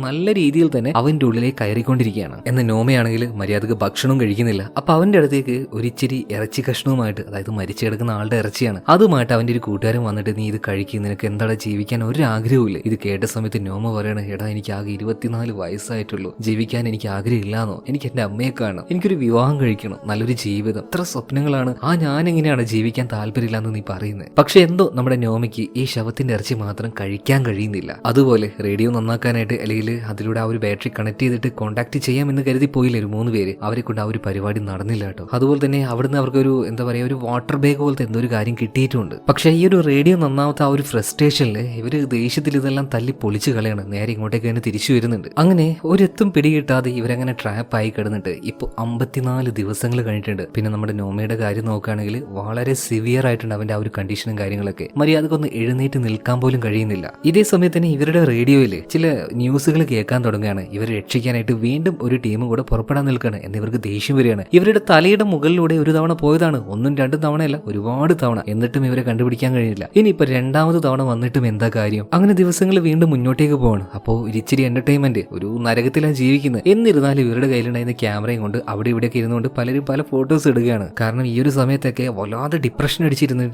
Speaker 1: നല്ല രീതിയിൽ തന്നെ അവന്റെ ഉള്ളിലേക്ക് കയറിക്കൊണ്ടിരിക്കുകയാണ്. എന്ന് നോമയാണെങ്കിൽ മര്യാദയ്ക്ക് ഭക്ഷണം കഴിക്കുന്നില്ല. അപ്പൊ അവന്റെ അടുത്തേക്ക് ഒരു ഇച്ചിരി ഇറച്ചി കഷ്ണവുമായിട്ട് അതായത് മരിച്ചു കിടക്കുന്ന ആളുടെ ഇറച്ചിയാണ്. അതുമായിട്ട് അവന്റെ ഒരു കൂട്ടുകാരൻ വന്നിട്ട് നീ ഇത് കഴിക്കും നിനക്ക് എന്താണ് ജീവിക്കാൻ ഒരു ആഗ്രഹമില്ല ഇത് കേട്ട സമയത്ത് നോമ പറയണ എടാ എനിക്ക് ആകെ ഇരുപത്തിനാല് വയസ്സായിട്ടുള്ളൂ. ജീവിക്കാൻ എനിക്ക് ആഗ്രഹമില്ലാന്നോ? എനിക്ക് എന്റെ അമ്മയെ കാണണം. എനിക്കൊരു വിവാഹം കഴിക്കണം. നല്ലൊരു ജീവിതം. ഇത്ര സ്വപ്നങ്ങളാണ്. ആ ഞാൻ എങ്ങനെയാണ് ജീവിക്കാൻ താല്പര്യമില്ലാന്ന് പറയുന്നത് പക്ഷെ എന്തോ നമ്മുടെ നോമിക്ക് ഈ ശവത്തിന്റെ ഇറച്ചി മാത്രം കഴിക്കാൻ കഴിയുന്നില്ല. അതുപോലെ റേഡിയോ നന്നാക്കാനായിട്ട് അല്ലെങ്കിൽ അതിലൂടെ ആ ഒരു ബാറ്ററി കണക്ട് ചെയ്തിട്ട് കോൺടാക്ട് ചെയ്യാമെന്ന് കരുതി പോയില്ലേ ഒരു മൂന്ന് പേര്. അവരെ കൊണ്ട് ആ ഒരു പരിപാടി നടന്നില്ല കേട്ടോ. അതുപോലെ തന്നെ അവിടുന്ന് അവർക്കൊരു എന്താ പറയാ ഒരു വാട്ടർ ബാഗ് പോലത്തെ എന്തോ ഒരു കാര്യം കിട്ടിയിട്ടുണ്ട്. പക്ഷെ ഈ ഒരു റേഡിയോ നന്നാവാത്ത ആ ഒരു ഫ്രസ്ട്രേഷനിൽ ഇവർ ദേഷ്യത്തിൽ ഇതെല്ലാം തല്ലി പൊളിച്ച് കളയാണ്. നേരെ ഇങ്ങോട്ടേക്ക് തന്നെ തിരിച്ചു വരുന്നുണ്ട്. അങ്ങനെ ഒരെത്തും പിടികിട്ടാതെ ഇവരങ്ങനെ ട്രാപ്പ് ആയി കിടന്നിട്ട് ഇപ്പോൾ അമ്പത്തിനാല് ദിവസങ്ങൾ കഴിഞ്ഞിട്ടുണ്ട്. പിന്നെ നമ്മുടെ നോമയുടെ കാര്യം നോക്കുകയാണെങ്കിൽ വളരെ സിവിയർ ആയിട്ടുണ്ട് അവന്റെ ആ ഒരു കണ്ടീഷനും കാര്യങ്ങളൊക്കെ. മര്യാദക്കൊന്ന് എഴുന്നേറ്റ് നിൽക്കാൻ പോലും കഴിയുന്നില്ല. ഇതേ സമയത്ത് തന്നെ ഇവരുടെ റേഡിയോയിൽ ചില ന്യൂസുകൾ കേൾക്കാൻ തുടങ്ങുകയാണ്. ഇവരെ രക്ഷിക്കാനായിട്ട് വീണ്ടും ഒരു ടീമും കൂടെ പുറപ്പെടാൻ നിൽക്കുകയാണ്. എന്നിവർക്ക് ദേഷ്യം വരികയാണ്. ഇവരുടെ തലയുടെ മുകളിലൂടെ ഒരു തവണ പോയതാണ്. ഒന്നും രണ്ടും തവണയല്ല ഒരുപാട് തവണ. എന്നിട്ടും ഇവരെ കണ്ടുപിടിക്കാൻ കഴിയില്ല ഇനിയിപ്പോ രണ്ടാമത് തവണ വന്നിട്ടും എന്താ കാര്യം? അങ്ങനെ ദിവസങ്ങൾ വീണ്ടും മുന്നോട്ടേക്ക് പോവാണ്. അപ്പോൾ ഇച്ചിരി എന്റർടൈൻമെന്റ് ഒരു നരകത്തിലാണ് ജീവിക്കുന്നത്. എന്നിരുന്നാലും ഇവരുടെ കയ്യിലുണ്ടായിരുന്ന ക്യാമറയും കൊണ്ട് അവിടെ ഇവിടെയൊക്കെ ഇരുന്നുകൊണ്ട് പലരും പല ഫോട്ടോസ് ഇടുകയാണ്. കാരണം ഈ ഒരു സമയത്തൊക്കെ വല്ലാതെ ഡിപ്രഷൻ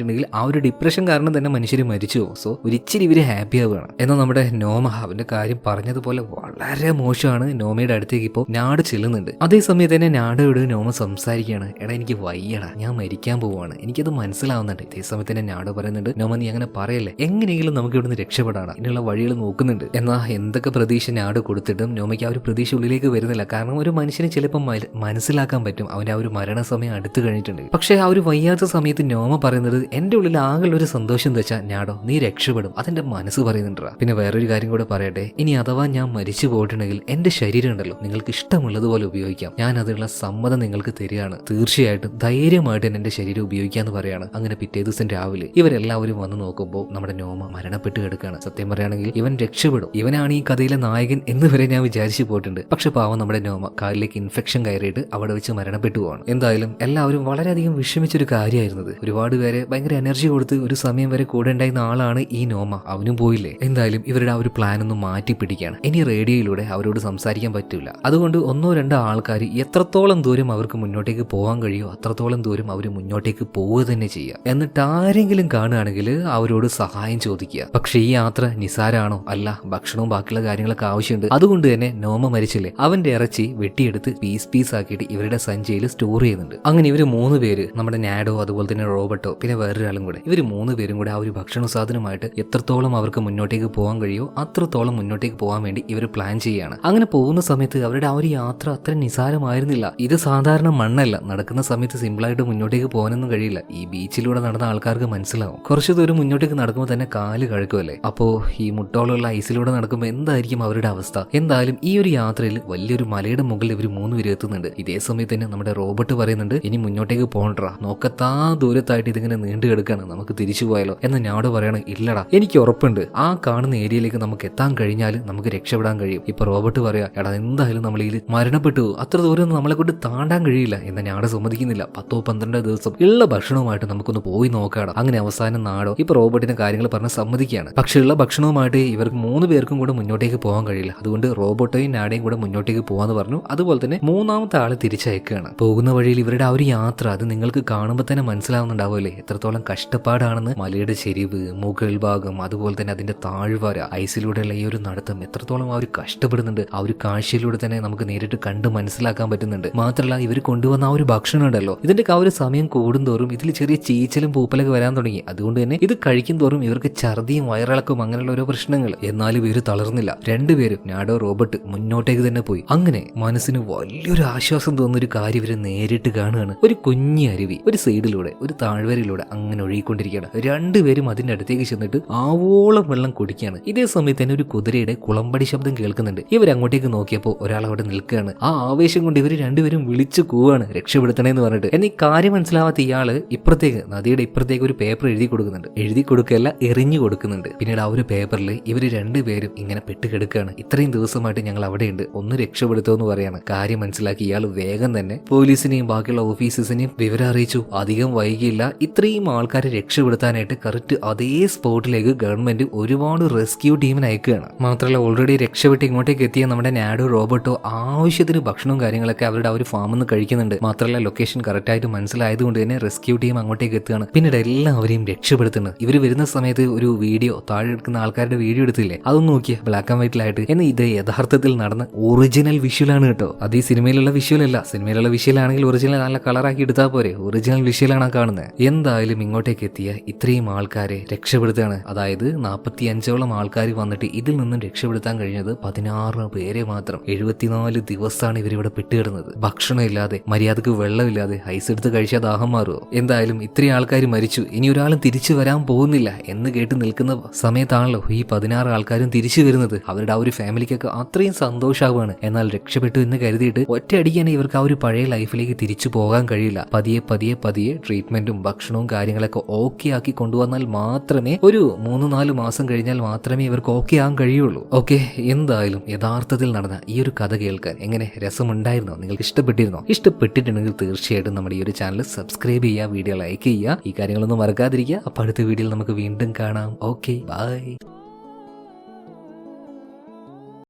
Speaker 1: അടിച്ചിരുന്നിട്ടുണ്ടെങ്കിൽ ആ ഒരു ഡിപ്രഷൻ കാരണം തന്നെ മനുഷ്യർ മരിച്ചു. പോകും സോ ഒരിച്ചിരി ഇവർ ഹാപ്പി ആവുകയാണ്. എന്നാൽ നമ്മുടെ നോമ കാര്യം പറഞ്ഞതുപോലെ വളരെ മോശമാണ്. നോമയുടെ അടുത്തേക്ക് ഇപ്പോൾ നാട് ചെല്ലുന്നുണ്ട്. അതേ സമയത്ത് തന്നെ നാടോട് നോമ സംസാരിക്കുകയാണ്. എടാ എനിക്ക് വയ്യടാ. ഞാൻ മരിക്കാൻ പോവാണ് എനിക്കത് മനസ്സിലാവുന്നുണ്ട്. ഇതേ സമയത്ത് തന്നെ നാട് പറയുന്നുണ്ട് നോമ നീ അങ്ങനെ പറയല്ലേ? എങ്ങനെയെങ്കിലും നമുക്ക് ഇവിടുന്ന് രക്ഷപ്പെടാണ് ഇതിനുള്ള വഴികൾ നോക്കുന്നുണ്ട്. എന്നാൽ എന്തൊക്കെ പ്രതീക്ഷ നാട് കൊടുത്തിട്ടും നോമയ്ക്ക് ആ ഒരു പ്രതീക്ഷ ഉള്ളിലേക്ക് വരുന്നില്ല. കാരണം ഒരു മനുഷ്യനെ ചിലപ്പോൾ മനസ്സിലാക്കാൻ പറ്റും. അവന്റെ ആ ഒരു മരണസമയം അടുത്ത് കഴിഞ്ഞിട്ടുണ്ട്. പക്ഷേ ആ ഒരു വയ്യാത്ത സമയത്ത് നോമ പറയുന്നത് എന്റെ ഉള്ളിൽ ആകെ ഒരു സന്തോഷം എന്ന് വെച്ചാൽ ഞാടോ നീ രക്ഷപ്പെടും. അതെന്റെ മനസ്സ് പറയുന്നുണ്ടാ പിന്നെ വേറൊരു കാര്യം കൂടെ പറയട്ടെ. ഇനി അഥവാ ഞാൻ മരിച്ചു പോയിട്ടുണ്ടെങ്കിൽ എന്റെ ശരീരം ഉണ്ടല്ലോ നിങ്ങൾക്ക് ഇഷ്ടമുള്ളതുപോലെ ഉപയോഗിക്കാം. ഞാൻ അതിനുള്ള സമ്മതം നിങ്ങൾക്ക് തരികയാണ്. തീർച്ചയായിട്ടും ധൈര്യമായിട്ട് തന്നെ എന്റെ ശരീരം ഉപയോഗിക്കാന്ന് പറയാണ്. അങ്ങനെ പിറ്റേ ദിവസം രാവിലെ ഇവരെല്ലാവരും വന്ന് നോക്കുമ്പോൾ നമ്മുടെ നോമ മരണപ്പെട്ട് കിടക്കുകയാണ് സത്യം പറയുകയാണെങ്കിൽ ഇവൻ രക്ഷപ്പെടും. ഇവനാണ് ഈ കഥയിലെ നായകൻ എന്ന് വരെ ഞാൻ വിചാരിച്ചു പോയിട്ടുണ്ട്. പക്ഷെ പാവം നമ്മുടെ നോമ കാലിലേക്ക് ഇൻഫെക്ഷൻ കയറിയിട്ട് അവിടെ വെച്ച് മരണപ്പെട്ടു പോവാണ്. എന്തായാലും എല്ലാവരും വളരെയധികം വിഷമിച്ചൊരു കാര്യമായിരുന്നത് ഒരുപാട് പേരെ ഭയങ്കര എനർജി കൊടുത്ത് ഒരു സമയം വരെ കൂടെ ഉണ്ടായിരുന്ന ആളാണ് ഈ നോമ. അവനും പോയില്ലേ? എന്തായാലും ഇവരുടെ ആ ഒരു പ്ലാൻ ഒന്ന് മാറ്റി പിടിക്കുകയാണ് ഇനി റേഡിയോയിലൂടെ അവരോട് സംസാരിക്കാൻ പറ്റില്ല അതുകൊണ്ട് ഒന്നോ രണ്ടോ ആൾക്കാർ എത്രത്തോളം ദൂരം അവർക്ക് മുന്നോട്ടേക്ക് പോകാൻ കഴിയുമോ അത്രത്തോളം ദൂരം അവർ മുന്നോട്ടേക്ക് പോവുക തന്നെ ചെയ്യുക. എന്നിട്ട് ആരെങ്കിലും കാണുകയാണെങ്കിൽ അവരോട് സഹായം ചോദിക്കുക. പക്ഷേ ഈ യാത്ര നിസാരാണോ അല്ല ഭക്ഷണവും ബാക്കിയുള്ള കാര്യങ്ങളൊക്കെ ആവശ്യമുണ്ട്. അതുകൊണ്ട് തന്നെ നോമ മരിച്ചില്ലേ? അവന്റെ ഇറച്ചി വെട്ടിയെടുത്ത് പീസ് പീസ് ആക്കിയിട്ട് ഇവരുടെ സഞ്ചിയിൽ സ്റ്റോർ ചെയ്യുന്നുണ്ട്. അങ്ങനെ ഇവർ മൂന്ന് പേര് നമ്മുടെ നാഡോ അതുപോലെ തന്നെ റോബർട്ടോ പിന്നെ വേറൊരാളും കൂടെ. ഇവർ മൂന്ന് പേരും കൂടെ ആ ഒരു ഭക്ഷണ സാധനമായിട്ട് എത്രത്തോളം അവർക്ക് മുന്നോട്ടേക്ക് പോകാൻ കഴിയുമോ അത്രത്തോളം മുന്നോട്ടേക്ക് പോകാൻ വേണ്ടി ഇവർ പ്ലാൻ ചെയ്യുകയാണ്. അങ്ങനെ പോകുന്ന സമയത്ത് അവരുടെ ആ ഒരു യാത്ര അത്ര നിസാരമായിരുന്നില്ല. ഇത് സാധാരണ മണ്ണല്ല. നടക്കുന്ന സമയത്ത് സിമ്പിളായിട്ട് മുന്നോട്ടേക്ക് പോകാനൊന്നും കഴിയില്ല. ഈ ബീച്ചിലൂടെ നടന്ന ആൾക്കാർക്ക് മനസ്സിലാവും. കുറച്ച് ദൂരം മുന്നോട്ടേക്ക് നടക്കുമ്പോൾ തന്നെ കാൽ കഴക്കുമല്ലേ അപ്പോ ഈ മുട്ടോളുള്ള ഐസിലൂടെ നടക്കുമ്പോൾ എന്തായിരിക്കും അവരുടെ അവസ്ഥ? എന്തായാലും ഈ ഒരു യാത്രയിൽ വലിയൊരു മലയുടെ മുകളിൽ ഇവർ മൂന്ന് പേര് എത്തുന്നുണ്ട്. ഇതേ സമയത്ത് തന്നെ നമ്മുടെ റോബോട്ട് പറയുന്നുണ്ട് ഇനി മുന്നോട്ടേക്ക് പോകണ്ടാ നോക്കത്താ ദൂരത്തായിട്ട് ഇതിങ്ങനെ കിടക്കാണ് നമുക്ക് തിരിച്ചു പോയാലോ? എന്ന് ഞാനോട് പറയണം ഇല്ലടാ എനിക്ക് ഉറപ്പുണ്ട്. ആ കാണുന്ന ഏരിയയിലേക്ക് നമുക്ക് എത്താൻ കഴിഞ്ഞാൽ നമുക്ക് രക്ഷപ്പെടാൻ കഴിയും. ഇപ്പൊ റോബർട്ട് പറയാ എടാ എന്തായാലും നമ്മൾ ഇതിൽ മരണപ്പെട്ടു. അത്ര ദൂരം നമ്മളെ കൊണ്ട് താണ്ടാൻ കഴിയില്ല. എന്ന് ഞാനോട് സമ്മതിക്കുന്നില്ല. പത്തോ പന്ത്രണ്ടോ ദിവസം ഉള്ള ഭക്ഷണവുമായിട്ട് നമുക്കൊന്ന് പോയി നോക്കാടാ. അങ്ങനെ അവസാനം നാടോ ഇപ്പൊ റോബർട്ടിന് കാര്യങ്ങൾ പറഞ്ഞ് സമ്മതിക്കുകയാണ്. പക്ഷേ ഉള്ള ഭക്ഷണവുമായിട്ട് ഇവർക്ക് മൂന്ന് പേർക്കും കൂടെ മുന്നോട്ടേക്ക് പോകാൻ കഴിയില്ല. അതുകൊണ്ട് റോബോട്ടോയും നാടയും കൂടെ മുന്നോട്ടേക്ക് പോകാന്ന് പറഞ്ഞു. അതുപോലെ തന്നെ മൂന്നാമത്തെ ആൾ തിരിച്ചയക്കുകയാണ്. പോകുന്ന വഴിയിൽ ഇവരുടെ ആ ഒരു യാത്ര അത് നിങ്ങൾക്ക് കാണുമ്പോൾ തന്നെ മനസ്സിലാവുന്നുണ്ടാവുമല്ലേ? എത്രത്തോളം കഷ്ടപ്പാടാണെന്ന് മലയുടെ ചെരിവ് മുകൾ ഭാഗം അതുപോലെ തന്നെ അതിന്റെ താഴ്വര ഐസിലൂടെയുള്ള ഈ ഒരു നടത്തം എത്രത്തോളം അവർ കഷ്ടപ്പെടുന്നുണ്ട് ആ ഒരു കാഴ്ചയിലൂടെ തന്നെ നമുക്ക് നേരിട്ട് കണ്ട് മനസ്സിലാക്കാൻ പറ്റുന്നുണ്ട്. മാത്രമല്ല ഇവർ കൊണ്ടുവന്ന ആ ഒരു ഭക്ഷണം ഉണ്ടല്ലോ ഇതിന്റെ ആ ഒരു സമയം കൂടുന്തോറും ഇതിൽ ചെറിയ ചീച്ചലും പൂപ്പലൊക്കെ വരാൻ തുടങ്ങി. അതുകൊണ്ട് തന്നെ ഇത് കഴിക്കും തോറും ഇവർക്ക് ഛർദിയും വയറിളക്കും അങ്ങനെയുള്ള ഓരോ പ്രശ്നങ്ങൾ. എന്നാലും ഇവർ തളർന്നില്ല. രണ്ടുപേരും നാഡോ റോബർട്ട് മുന്നോട്ടേക്ക് തന്നെ പോയി. അങ്ങനെ മനസ്സിന് വലിയൊരു ആശ്വാസം തോന്നുന്ന ഒരു കാര്യം ഇവർ നേരിട്ട് കാണുകയാണ്. ഒരു കുഞ്ഞി അരുവി ഒരു സൈഡിലൂടെ ഒരു താഴ്വരയിലൂടെ. അങ്ങനെ ഒഴുകിക്കൊണ്ടിരിക്കുകയാണ്. രണ്ടുപേരും അതിന്റെ അടുത്തേക്ക് ചെന്നിട്ട് ആവോളം വെള്ളം കുടിക്കുകയാണ്. ഇതേ സമയത്ത് തന്നെ ഒരു കുതിരയുടെ കുളമ്പടി ശബ്ദം കേൾക്കുന്നുണ്ട്. ഇവർ അങ്ങോട്ടേക്ക് നോക്കിയപ്പോൾ ഒരാൾ അവിടെ നിൽക്കുകയാണ്. ആ ആവേശം കൊണ്ട് ഇവർ രണ്ടുപേരും വിളിച്ചു കൂവാണ് രക്ഷപ്പെടുത്തണേ എന്ന് പറഞ്ഞിട്ട് എന്നീ കാര്യം മനസ്സിലാവാത്ത ഇയാൾ ഇപ്പുറത്തേക്ക് നദിയുടെ ഇപ്പുറത്തേക്ക് ഒരു പേപ്പർ എഴുതി കൊടുക്കുന്നുണ്ട്. എഴുതി കൊടുക്കുകയല്ല എറിഞ്ഞു കൊടുക്കുന്നുണ്ട്. പിന്നീട് ആ ഒരു പേപ്പറിൽ ഇവർ രണ്ടുപേരും ഇങ്ങനെ പെട്ടുകെടുക്കുകയാണ്. ഇത്രയും ദിവസമായിട്ട് ഞങ്ങൾ അവിടെയുണ്ട്. ഒന്ന് രക്ഷപ്പെടുത്തുമെന്ന് പറയാണ്. കാര്യം മനസ്സിലാക്കി ഇയാൾ വേഗം തന്നെ പോലീസിനെയും ബാക്കിയുള്ള ഓഫീസേഴ്സിനെയും വിവരം അറിയിച്ചു. അധികം വൈകിയില്ല. ഇത്രയും ആൾക്കാരെ രക്ഷപ്പെടുത്താനായിട്ട് കറക്റ്റ് അതേ സ്പോട്ടിലേക്ക് ഗവൺമെന്റ് ഒരുപാട് റെസ്ക്യൂ ടീമിന് അയക്കുകയാണ്. മാത്രമല്ല ഓൾറെഡി രക്ഷപ്പെട്ട് ഇങ്ങോട്ടേക്ക് എത്തിയ നമ്മുടെ നാഡോ റോബർട്ടോ ആവശ്യത്തിന് ഭക്ഷണവും കാര്യങ്ങളൊക്കെ അവരുടെ ആ ഒരു ഫാമിൽ നിന്ന് കഴിക്കുന്നുണ്ട്. മാത്രമല്ല ലൊക്കേഷൻ കറക്റ്റ് ആയിട്ട് മനസ്സിലായതുകൊണ്ട് തന്നെ റെസ്ക്യൂ ടീം അങ്ങോട്ടേക്ക് എത്തുകയാണ്. പിന്നീട് എല്ലാവരെയും രക്ഷപ്പെടുത്തുന്നത് ഇവർ വരുന്ന സമയത്ത് ഒരു വീഡിയോ താഴെ എടുക്കുന്ന ആൾക്കാരുടെ വീഡിയോ എടുത്തില്ലേ? അതൊന്നും നോക്കിയ ബ്ലാക്ക് ആൻഡ് വൈറ്റിലായിട്ട് എന്ന് ഇത് യഥാർത്ഥത്തിൽ നടന്ന ഒറിജിനൽ വിഷ്വലാണ് കേട്ടോ. അത് ഈ സിനിമയിലുള്ള വിഷ്വൽ അല്ല. സിനിമയിലുള്ള വിഷ്വൽ ആണെങ്കിൽ ഒറിജിനൽ നല്ല കളറാക്കി എടുത്താൽ പോരെ. ഒറിജിനൽ വിഷ്വലാണ് കാണുന്നത് എന്തായാലും ഇങ്ങോട്ടേക്ക് എത്തിയ ഇത്രയും ആൾക്കാരെ രക്ഷപ്പെടുത്തുകയാണ് അതായത് നാൽപ്പത്തി അഞ്ചോളം ആൾക്കാർ വന്നിട്ട് ഇതിൽ നിന്നും രക്ഷപ്പെടുത്താൻ കഴിഞ്ഞത് പതിനാറ് പേരെ മാത്രം. എഴുപത്തിനാല് ദിവസമാണ് ഇവരിവിടെ പെട്ടുകിടന്നത്. ഭക്ഷണം ഇല്ലാതെ മര്യാദയ്ക്ക് വെള്ളമില്ലാതെ ഐസ് എടുത്ത് കഴിച്ചാൽ ദാഹം മാറുമോ എന്തായാലും ഇത്രയും ആൾക്കാർ മരിച്ചു. ഇനി ഒരാളും തിരിച്ചു വരാൻ പോകുന്നില്ല എന്ന് കേട്ട് നിൽക്കുന്ന സമയത്താണല്ലോ ഈ പതിനാറ് ആൾക്കാരും തിരിച്ചു വരുന്നത്. അവരുടെ ആ ഒരു ഫാമിലിക്കൊക്കെ അത്രയും സന്തോഷമാവുകയാണ് എന്നാൽ രക്ഷപ്പെട്ടു എന്ന് കരുതിയിട്ട് ഒറ്റയടിക്കാനേ ഇവർക്ക് ആ ഒരു പഴയ ലൈഫിലേക്ക് തിരിച്ചു പോകാൻ കഴിയില്ല. പതിയെ പതിയെ പതിയെ ട്രീറ്റ്മെന്റും ഭക്ഷണവും കാര്യങ്ങളൊക്കെ ഓക്കെ ആക്കി കൊണ്ടുവന്നാൽ മാത്രമേ ഒരു മൂന്ന് നാല് മാസം കഴിഞ്ഞാൽ മാത്രമേ ഇവർക്ക് ഓക്കെ ആകാൻ കഴിയുള്ളൂ. ഓക്കെ എന്തായാലും യഥാർത്ഥത്തിൽ നടന്ന ഈ ഒരു കഥ കേൾക്കാൻ എങ്ങനെ രസമുണ്ടായിരുന്നോ? നിങ്ങൾക്ക് ഇഷ്ടപ്പെട്ടിരുന്നോ? ഇഷ്ടപ്പെട്ടിട്ടുണ്ടെങ്കിൽ തീർച്ചയായിട്ടും നമ്മുടെ ഈ ഒരു ചാനൽ സബ്സ്ക്രൈബ് ചെയ്യുക വീഡിയോ ലൈക്ക് ചെയ്യുക. ഈ കാര്യങ്ങളൊന്നും മറക്കാതിരിക്കുക. അപ്പോൾ അടുത്ത വീഡിയോയിൽ നമുക്ക് വീണ്ടും കാണാം. Okay bye